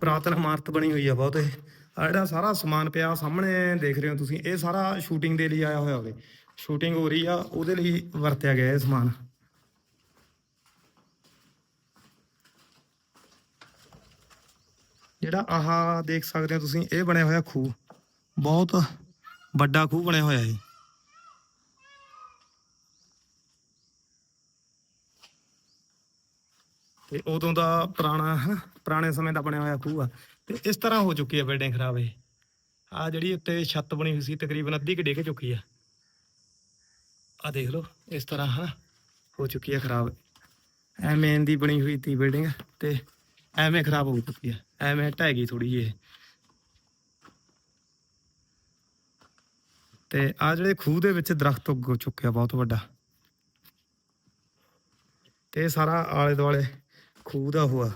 Speaker 1: ਪੁਰਾਤਨ ਇਮਾਰਤ ਬਣੀ ਹੋਈ ਆ ਬਹੁਤ। ਇਹ ਆ ਜਿਹੜਾ ਸਾਰਾ ਸਮਾਨ ਪਿਆ ਸਾਹਮਣੇ ਦੇਖ ਰਹੇ ਹੋ ਤੁਸੀਂ ਇਹ ਸਾਰਾ ਸ਼ੂਟਿੰਗ ਦੇ ਲਈ ਆਇਆ ਹੋਇਆ ਹੋਵੇ ਸ਼ੂਟਿੰਗ ਹੋ ਰਹੀ ਆ ਉਹਦੇ ਲਈ ਵਰਤਿਆ ਗਿਆ ਇਹ ਸਮਾਨ। ਜਿਹੜਾ ਆਹ ਦੇਖ ਸਕਦੇ ਹੋ ਤੁਸੀਂ ਇਹ ਬਣਿਆ ਹੋਇਆ ਖੂਹ। ਬਹੁਤ ਵੱਡਾ ਖੂਹ ਬਣਿਆ ਹੋਇਆ ਹੈ ਤੇ ਉਦੋਂ ਦਾ ਪੁਰਾਣਾ ਹਨਾ, ਪੁਰਾਣੇ ਸਮੇਂ ਦਾ ਬਣਿਆ ਹੋਇਆ ਖੂਹ ਆ। ਤੇ ਇਸ ਤਰ੍ਹਾਂ ਹੋ ਚੁੱਕੀ ਆ ਬਿਲਡਿੰਗ ਖਰਾਬ ਇਹ। ਆ ਜਿਹੜੀ ਉੱਤੇ ਛੱਤ ਬਣੀ ਹੋਈ ਸੀ, ਤਕਰੀਬਨ ਅੱਧੀ ਕੁ ਡਿੱਗ ਚੁੱਕੀ ਆ। ਆ ਦੇਖ ਲਓ, ਇਸ ਤਰ੍ਹਾਂ ਹਨਾ, ਹੋ ਚੁੱਕੀ ਹੈ ਖਰਾਬ। ਐਵੇਂ ਦੀ ਬਣੀ ਹੋਈ ਤੀ ਬਿਲਡਿੰਗ, ਤੇ ਐਵੇਂ ਖਰਾਬ ਹੋ ਚੁੱਕੀ ਆ। ਐਵੇਂ ਢਹਿ ਗਈ ਥੋੜੀ ਜਿਹੀ ਤੇ ਆ ਜਿਹੜੇ ਖੂਹ ਦੇ ਵਿੱਚ ਦਰਖਤ ਉੱਗ ਚੁੱਕਿਆ ਬਹੁਤ ਵੱਡਾ। ਤੇ ਸਾਰਾ ਆਲੇ ਦੁਆਲੇ ਖੂਹ ਦਾ ਹੋਆ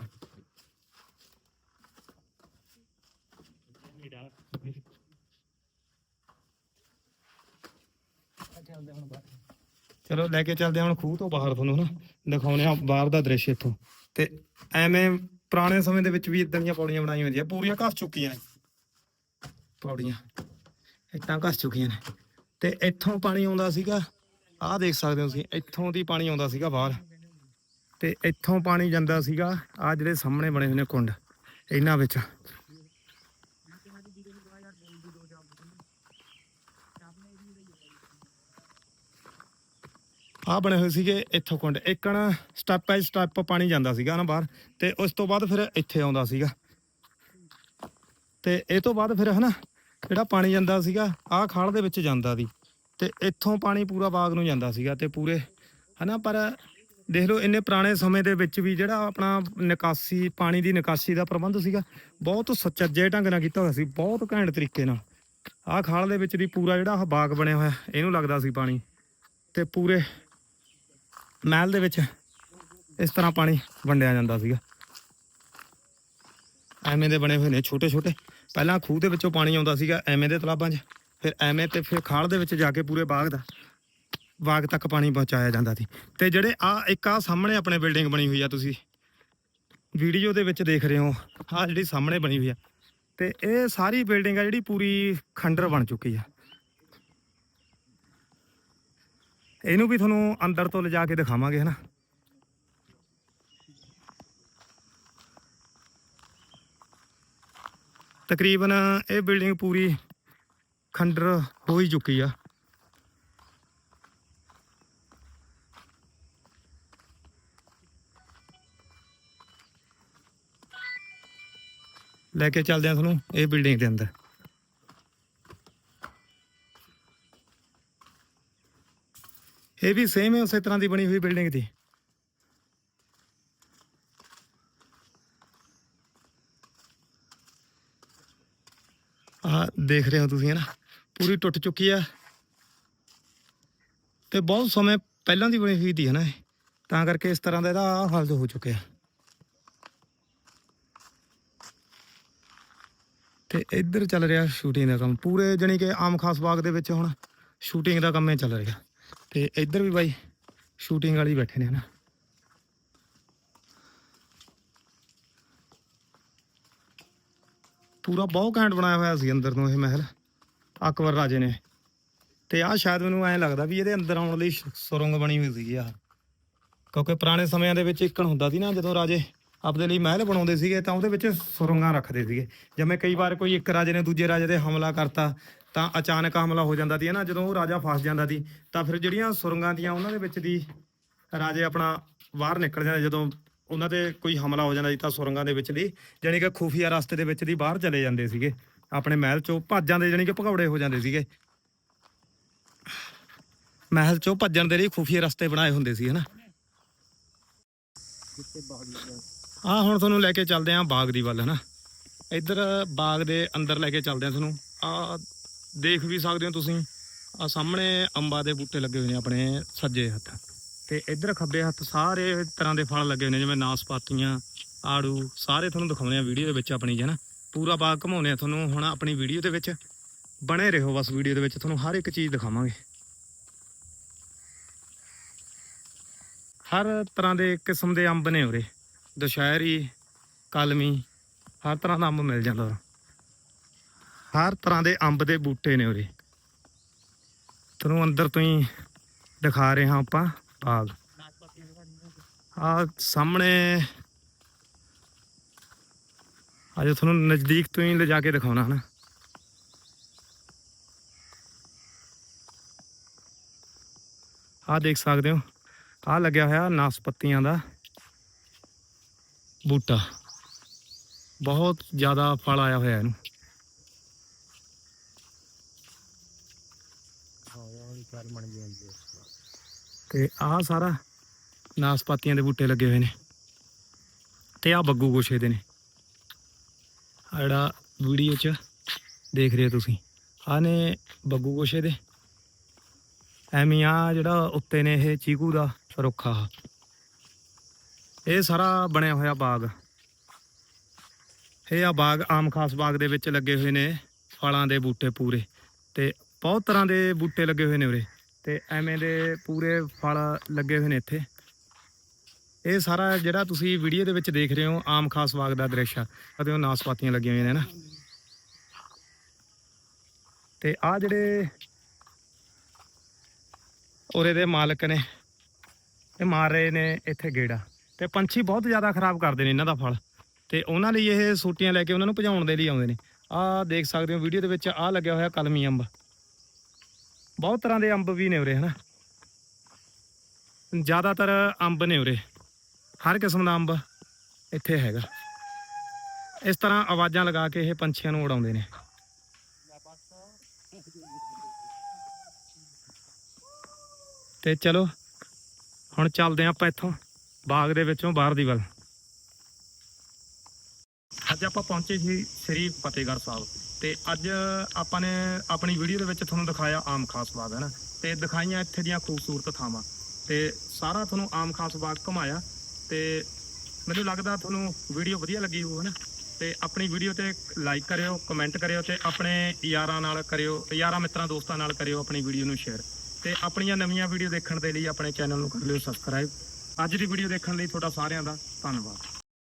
Speaker 1: ਚਲੋ ਲੈ ਕੇ ਚੱਲਦੇ ਹਾਂ ਹੁਣ ਖੂਹ ਤੋਂ ਬਾਹਰ ਤੁਹਾਨੂੰ ਨਾ ਦਿਖਾਉਨੇ ਆ ਬਾਹਰ ਦਾ ਦ੍ਰਿਸ਼ ਇੱਥੋਂ। ਤੇ ਐਵੇਂ ਪੁਰਾਣੇ ਸਮੇਂ ਦੇ ਵਿੱਚ ਵੀ ਇਦਾਂ ਦੀਆਂ ਪੌੜੀਆਂ ਬਣਾਈਆਂ ਹੁੰਦੀਆਂ, ਪੂਰੀਆਂ ਘਸ ਚੁੱਕੀਆਂ ਨੇ। ਪੌੜੀਆਂ, ਇੱਟਾਂ ਘਸ ਚੁੱਕੀਆਂ ਨੇ। ਤੇ ਇੱਥੋਂ ਪਾਣੀ ਆਉਂਦਾ ਸੀਗਾ, ਆਹ ਦੇਖ ਸਕਦੇ ਹੋ ਤੁਸੀਂ, ਇੱਥੋਂ ਦੀ ਪਾਣੀ ਆਉਂਦਾ ਸੀਗਾ ਬਾਹਰ। ਤੇ ਇੱਥੋਂ ਪਾਣੀ ਜਾਂਦਾ ਸੀਗਾ ਆ ਜਿਹੜੇ ਸਾਹਮਣੇ ਬਣੇ ਹੋਏ ਨੇ ਕੁੰਡ, ਇਹਨਾਂ ਵਿੱਚ। ਆ ਬਣੇ ਹੋਏ ਸੀਗੇ ਇੱਥੋਂ ਕੁੰਡ। ਇੱਕ ਨਾ ਸਟੈਪ ਬਾਈ ਸਟੈਪ ਪਾਣੀ ਜਾਂਦਾ ਸੀਗਾ ਨਾ ਬਾਹਰ, ਤੇ ਉਸ ਤੋਂ ਬਾਅਦ ਫਿਰ ਇੱਥੇ ਆਉਂਦਾ ਸੀਗਾ। ਤੇ ਇਹ ਤੋਂ ਬਾਅਦ ਫਿਰ ਹਨਾ, ਜਿਹੜਾ ਪਾਣੀ ਜਾਂਦਾ ਸੀਗਾ, ਆਹ ਖਾਲ ਦੇ ਵਿੱਚ ਜਾਂਦਾ ਸੀ। ਤੇ ਇੱਥੋਂ ਪਾਣੀ ਪੂਰਾ ਬਾਗ ਨੂੰ ਜਾਂਦਾ ਸੀਗਾ ਤੇ ਪੂਰੇ, ਹਨਾ, ਪਰ ਦੇਖ ਲਓ ਇੰਨੇ ਪੁਰਾਣੇ ਸਮੇਂ ਦੇ ਵਿੱਚ ਵੀ ਜਿਹੜਾ ਆਪਣਾ ਨਿਕਾਸੀ, ਪਾਣੀ ਦੀ ਨਿਕਾਸੀ ਦਾ ਪ੍ਰਬੰਧ ਸੀਗਾ, ਬਹੁਤ ਸੁਚੱਜੇ ਢੰਗ ਨਾਲ ਕੀਤਾ ਹੋਇਆ ਸੀ, ਬਹੁਤ ਘੈਂਟ ਤਰੀਕੇ ਨਾਲ। ਆਹ ਖਾਲ ਦੇ ਵਿੱਚ ਦੀ ਪੂਰਾ ਜਿਹੜਾ ਆਹ ਬਾਗ ਬਣਿਆ ਹੋਇਆ, ਇਹਨੂੰ ਲੱਗਦਾ ਸੀ ਪਾਣੀ। ਤੇ ਪੂਰੇ ਮਹਿਲ ਦੇ ਵਿੱਚ ਇਸ ਤਰ੍ਹਾਂ ਪਾਣੀ ਵੰਡਿਆ ਜਾਂਦਾ ਸੀਗਾ। ਐਵੇਂ ਦੇ ਬਣੇ ਹੋਏ ਨੇ ਛੋਟੇ ਛੋਟੇ। ਪਹਿਲਾਂ ਖੂਹ ਦੇ ਵਿੱਚੋਂ ਪਾਣੀ ਆਉਂਦਾ ਸੀਗਾ, ਐਵੇਂ ਦੇ ਤਲਾਬਾਂ 'ਚ। ਫਿਰ ਐਵੇਂ ਤੇ ਫਿਰ ਖਾਲ ਦੇ ਵਿੱਚ ਜਾ ਕੇ ਪੂਰੇ ਬਾਗ ਦਾ, ਬਾਗ ਤੱਕ ਪਾਣੀ ਪਹੁੰਚਾਇਆ ਜਾਂਦਾ ਸੀ। ਤੇ ਜਿਹੜੇ ਆ ਇੱਕ ਆ ਸਾਹਮਣੇ ਆਪਣੇ ਬਿਲਡਿੰਗ ਬਣੀ ਹੋਈ ਆ ਤੁਸੀਂ। ਵੀਡੀਓ ਦੇ ਵਿੱਚ ਦੇਖ ਰਹੇ ਹੋ, ਆ ਜਿਹੜੀ ਸਾਹਮਣੇ ਬਣੀ ਹੋਈ ਆ। ਤੇ ਇਹ ਸਾਰੀ ਬਿਲਡਿੰਗ ਆ ਜਿਹੜੀ ਪੂਰੀ ਖੰਡਰ ਬਣ ਚੁੱਕੀ ਆ। ਇਹਨੂੰ ਵੀ ਤੁਹਾਨੂੰ ਅੰਦਰ ਤੋਂ ਲਿਜਾ ਕੇ ਦਿਖਾਵਾਂਗੇ, ਹਨਾ? ਤਕਰੀਬਨ ਇਹ ਬਿਲਡਿੰਗ ਪੂਰੀ ਖੰਡਰ ਹੋ ਹੀ ਚੁੱਕੀ ਆ। ਲੈ ਕੇ ਚੱਲਦੇ ਆ ਤੁਹਾਨੂੰ ਇਹ ਬਿਲਡਿੰਗ ਦੇ ਅੰਦਰ। ਇਹ ਵੀ ਸੇਮ ਹੈ ਉਸੇ ਤਰ੍ਹਾਂ ਦੀ ਬਣੀ ਹੋਈ ਬਿਲਡਿੰਗ ਦੀ। ਆ ਦੇਖ ਰਹੇ ਹੋ ਤੁਸੀਂ ਹੈ ਨਾ ਪੂਰੀ ਟੁੱਟ ਚੁੱਕੀ ਆ। ਤੇ ਬਹੁਤ ਸਮੇਂ ਪਹਿਲਾਂ ਦੀ ਬਣੀ ਹੋਈ ਦੀ ਹੈ ਨਾ ਇਹ। ਤਾਂ ਕਰਕੇ ਇਸ ਤਰ੍ਹਾਂ ਦਾ ਇਹਦਾ ਆਹ ਹਾਲ ਹੋ ਚੁੱਕਿਆ। ਤੇ ਇੱਧਰ ਚੱਲ ਰਿਹਾ ਸ਼ੂਟਿੰਗ ਦਾ ਕੰਮ। ਪੂਰੇ ਜਣੀ ਕਿ ਆਮ ਖਾਸ ਬਾਗ ਦੇ ਵਿੱਚ ਹੁਣ ਸ਼ੂਟਿੰਗ ਦਾ ਕੰਮ ਹੀ ਚੱਲ ਰਿਹਾ। ਤੇ ਇੱਧਰ ਵੀ ਬਾਈ ਸ਼ੂਟਿੰਗ ਵਾਲੀ ਬੈਠੇ ਨੇ ਹਨਾ। ਪੂਰਾ ਬਹੁਤ ਘੈਂਟ ਬਣਾਇਆ ਹੋਇਆ ਸੀ ਅੰਦਰ ਤੋਂ ਇਹ ਮਹਿਲ, ਅਕਬਰ ਰਾਜੇ ਨੇ। ਤੇ ਆਹ ਸ਼ਾਇਦ ਮੈਨੂੰ ਐਂ ਲੱਗਦਾ ਵੀ ਇਹਦੇ ਅੰਦਰ ਆਉਣ ਲਈ ਸੁਰੰਗ ਬਣੀ ਹੋਈ ਸੀਗੀ ਆ ਕਿਉਂਕਿ ਪੁਰਾਣੇ ਸਮਿਆਂ ਦੇ ਵਿੱਚ ਇੱਕਣ ਹੁੰਦਾ ਸੀ ਨਾ ਜਦੋਂ ਰਾਜੇ ਆਪਦੇ ਲਈ ਮਹਿਲ ਬਣਾਉਂਦੇ ਸੀਗੇ ਤਾਂ ਉਹਦੇ ਵਿੱਚ ਸੁਰੰਗਾਂ ਰੱਖਦੇ ਸੀਗੇ। ਜਿਵੇਂ ਕਈ ਵਾਰ ਕੋਈ ਇੱਕ ਰਾਜੇ ਨੇ ਦੂਜੇ ਰਾਜੇ ਤੇ ਹਮਲਾ ਕਰਤਾ, ਤਾਂ ਅਚਾਨਕ ਹਮਲਾ ਹੋ ਜਾਂਦਾ ਸੀ ਨਾ? ਜਦੋਂ ਉਹ ਰਾਜਾ ਫਸ ਜਾਂਦਾ ਸੀ, ਤਾਂ ਫਿਰ ਜਿਹੜੀਆਂ ਸੁਰੰਗਾਂ ਦੀਆਂ ਉਹਨਾਂ ਦੇ ਵਿੱਚ ਦੀ ਰਾਜੇ ਆਪਣਾ ਬਾਹਰ ਨਿਕਲ ਜਾਂਦੇ, ਜਦੋਂ ਉਹਨਾਂ ਤੇ ਕੋਈ ਹਮਲਾ ਹੋ ਜਾਂਦਾ ਸੀ, ਤਾਂ ਸੁਰੰਗਾਂ ਦੇ ਵਿੱਚ ਦੀ, ਜਾਣੀ ਕਿ ਖੂਫੀਆ ਰਸਤੇ ਦੇ ਵਿੱਚ ਦੀ ਬਾਹਰ ਚਲੇ ਜਾਂਦੇ ਸੀਗੇ। ਆਪਣੇ ਮਹਿਲ ਚੋਂ ਭੱਜ ਜਾਂਦੇ ਜਾਣੀ ਕਿ ਭਗੌੜੇ ਹੋ ਜਾਂਦੇ ਸੀਗੇ। ਮਹਿਲ ਚੋਂ ਭੱਜਣ ਦੇ ਲਈ ਖੂਫੀਆ ਰਸਤੇ ਬਣਾਏ ਹੁੰਦੇ ਸੀ ਹਨਾ ਆ ਹੁਣ ਤੁਹਾਨੂੰ ਲੈ ਕੇ ਚੱਲਦੇ ਆਂ ਬਾਗ ਦੀ ਵੱਲ, ਹਨਾ? ਇੱਧਰ ਬਾਗ ਦੇ ਅੰਦਰ ਲੈ ਕੇ ਚੱਲਦੇ ਆਂ ਤੁਹਾਨੂੰ। ਆ ਦੇਖ ਵੀ ਸਕਦੇ ਹੋ ਤੁਸੀਂ। ਆ ਸਾਹਮਣੇ ਅੰਬਾਂ ਦੇ ਬੂਟੇ ਲੱਗੇ ਹੋਏ ਨੇ ਆਪਣੇ ਸੱਜੇ ਹੱਥ। ਤੇ ਇੱਧਰ ਖੱਬੇ ਹੱਥ ਸਾਰੇ ਤਰ੍ਹਾਂ ਦੇ ਫਲ ਲੱਗੇ ਹੋਏ ਨੇ, ਜਿਵੇਂ ਨਾਸਪਾਤੀਆਂ, ਆੜੂ, ਸਾਰੇ ਤੁਹਾਨੂੰ ਦਿਖਾਉਂਦੇ ਆ ਵੀਡੀਓ ਦੇ ਵਿੱਚ ਆਪਣੀ ਜਨਾ ਪੂਰਾ ਬਾਗ ਘਮਾਉਂਦੇ ਆ ਤੁਹਾਨੂੰ ਹੁਣ ਆਪਣੀ ਵੀਡੀਓ ਦੇ ਵਿੱਚ। ਬਣੇ ਰਹੋ ਬਸ ਵੀਡੀਓ ਦੇ ਵਿੱਚ, ਤੁਹਾਨੂੰ ਹਰ ਇੱਕ ਚੀਜ਼ ਦਿਖਾਵਾਂਗੇ। ਹਰ ਤਰ੍ਹਾਂ ਦੇ ਕਿਸਮ ਦੇ ਅੰਬ ਨੇ ਉਰੇ। ਦੁਸ਼ਹਿਰੀ, ਕਲਮੀ, ਹਰ ਤਰ੍ਹਾਂ ਦਾ ਅੰਬ ਮਿਲ ਜਾਂਦਾ ਉਰੇ। ਹਰ ਤਰ੍ਹਾਂ ਦੇ ਅੰਬ ਦੇ ਬੂਟੇ ਨੇ ਉਰੇ। ਤੁਹਾਨੂੰ ਅੰਦਰ ਤੋਂ ਹੀ ਦਿਖਾ ਰਹੇ ਹਾਂ ਆਪਾਂ ਬਾਗ। ਆ ਸਾਹਮਣੇ ਅੱਜ ਤੁਹਾਨੂੰ ਨਜ਼ਦੀਕ ਤੋਂ ਹੀ ਲਿਜਾ ਕੇ ਦਿਖਾਉਣਾ, ਹਨਾ? ਆ ਦੇਖ ਸਕਦੇ ਹੋ ਆ ਲੱਗਿਆ ਹੋਇਆ ਨਾਸਪਤੀਆਂ ਦਾ। ਬੂਟਾ। ਬਹੁਤ ਜ਼ਿਆਦਾ ਫਲ ਆਇਆ ਹੋਇਆ ਇਹਨੂੰ। ਤੇ ਆਹ ਸਾਰਾ ਨਾਸਪਾਤੀਆਂ ਦੇ ਬੂਟੇ ਲੱਗੇ ਹੋਏ ਨੇ। ਤੇ ਆ ਬੱਗੂ ਗੋਸ਼ੇ ਦੇ ਨੇ। ਆਹ ਜਿਹੜਾ ਵੀਡੀਓ 'ਚ ਦੇਖ ਰਹੇ ਹੋ ਤੁਸੀਂ। ਆਹ ਨੇ ਬੱਗੂ ਗੋਸ਼ੇ ਦੇ। ਐਵੇਂ ਆ ਜਿਹੜਾ ਉੱਤੇ ਨੇ ਇਹ ਚੀਕੂ ਦਾ ਰੁੱਖ ਆ। ਇਹ ਸਾਰਾ ਬਣਿਆ ਹੋਇਆ ਬਾਗ। ਇਹ ਆ ਬਾਗ ਆਮ ਖਾਸ ਬਾਗ ਦੇ ਵਿੱਚ ਲੱਗੇ ਹੋਏ ਨੇ ਫਲਾਂ ਦੇ ਬੂਟੇ ਪੂਰੇ ਤੇ ਬਹੁਤ ਤਰ੍ਹਾਂ ਦੇ ਬੂਟੇ ਲੱਗੇ ਹੋਏ ਨੇ ਉਰੇ ਤੇ ਐਵੇਂ ਦੇ ਪੂਰੇ ਫਲ ਲੱਗੇ ਹੋਏ ਨੇ ਇੱਥੇ। ਇਹ ਸਾਰਾ ਜਿਹੜਾ ਤੁਸੀਂ ਵੀਡੀਓ ਦੇ ਵਿੱਚ ਦੇਖ ਰਹੇ ਹੋ ਆਮ ਖਾਸ ਬਾਗ ਦਾ ਦ੍ਰਿਸ਼ ਆ ਅਤੇ ਉਹ ਨਾਸਪਾਤੀਆਂ ਲੱਗੀਆਂ ਹੋਈਆਂ ਨੇ ਨਾ। ਤੇ ਆ ਜਿਹੜੇ ਉਰੇ ਦੇ ਮਾਲਕ ਨੇ, ਇਹ ਮਾਰ ਰਹੇ ਨੇ ਇੱਥੇ ਗੇੜਾ। ਤੇ ਪੰਛੀ ਬਹੁਤ ਜ਼ਿਆਦਾ ਖਰਾਬ ਕਰਦੇ ਨੇ ਇਹਨਾਂ ਦਾ ਫਲ। ਤੇ ਉਹਨਾਂ ਲਈ ਇਹ ਸੂਟੀਆਂ ਲੈ ਕੇ ਉਹਨਾਂ ਨੂੰ ਭਜਾਉਣ ਦੇ ਲਈ ਆਉਂਦੇ ਨੇ। ਆਹ ਦੇਖ ਸਕਦੇ ਹੋ ਵੀਡੀਓ ਦੇ ਵਿੱਚ ਆਹ ਲੱਗਿਆ ਹੋਇਆ ਕਲਮੀ ਅੰਬ। ਬਹੁਤ ਤਰ੍ਹਾਂ ਦੇ ਅੰਬ ਵੀ ਨੇ ਉਰੇ ਹਨਾ? ਜ਼ਿਆਦਾਤਰ ਅੰਬ ਨੇ ਉਰੇ ਹਰ ਕਿਸਮ ਦਾ ਅੰਬ ਇੱਥੇ ਹੈਗਾ। ਇਸ ਤਰ੍ਹਾਂ ਆਵਾਜ਼ਾਂ ਲਗਾ ਕੇ ਇਹ ਪੰਛੀਆਂ ਨੂੰ ਉਡਾਉਂਦੇ ਨੇ। ਤੇ ਚਲੋ, ਹੁਣ ਚੱਲਦੇ ਹਾਂ ਆਪਾਂ ਇੱਥੋਂ। ਬਾਗ ਦੇ ਵਿੱਚੋਂ ਬਾਹਰ ਦੀ ਵੱਲ। ਅੱਜ ਆਪਾਂ ਪਹੁੰਚੇ ਸੀ ਸ੍ਰੀ ਫਤਿਹਗੜ੍ਹ ਸਾਹਿਬ ਤੇ ਅੱਜ ਆਪਾਂ ਨੇ ਆਪਣੀ ਵੀਡੀਓ ਦੇ ਵਿੱਚ ਤੁਹਾਨੂੰ ਦਿਖਾਇਆ ਆਮ ਖਾਸ ਬਾਗ ਹੈ ਨਾ ਤੇ ਦਿਖਾਈਆਂ ਇੱਥੇ ਦੀਆਂ ਖੂਬਸੂਰਤ ਥਾਵਾਂ। ਤੇ ਸਾਰਾ ਤੁਹਾਨੂੰ ਆਮ ਖਾਸ ਬਾਗ ਘੁਮਾਇਆ ਤੇ ਮੈਨੂੰ ਲੱਗਦਾ ਤੁਹਾਨੂੰ ਵੀਡੀਓ ਵਧੀਆ ਲੱਗੀ ਹੋਊ, ਹਨਾ? ਤੇ ਆਪਣੀ ਵੀਡੀਓ ਤੇ ਲਾਈਕ ਕਰਿਓ, ਕਮੈਂਟ ਕਰਿਓ ਤੇ ਆਪਣੇ ਯਾਰਾਂ ਨਾਲ ਕਰਿਓ, ਯਾਰਾਂ ਮਿੱਤਰਾਂ, ਦੋਸਤਾਂ ਨਾਲ ਕਰਿਓ ਆਪਣੀ ਵੀਡੀਓ ਨੂੰ ਸ਼ੇਅਰ। ਤੇ ਆਪਣੀਆਂ ਨਵੀਆਂ ਵੀਡੀਓ ਦੇਖਣ ਦੇ ਲਈ ਆਪਣੇ ਚੈਨਲ ਨੂੰ ਕਰ ਲਿਓ ਸਬਸਕ੍ਰਾਈਬ। ਅੱਜ ਦੀ ਵੀਡੀਓ ਦੇਖਣ ਲਈ ਤੁਹਾਡਾ ਸਾਰਿਆਂ ਦਾ ਧੰਨਵਾਦ।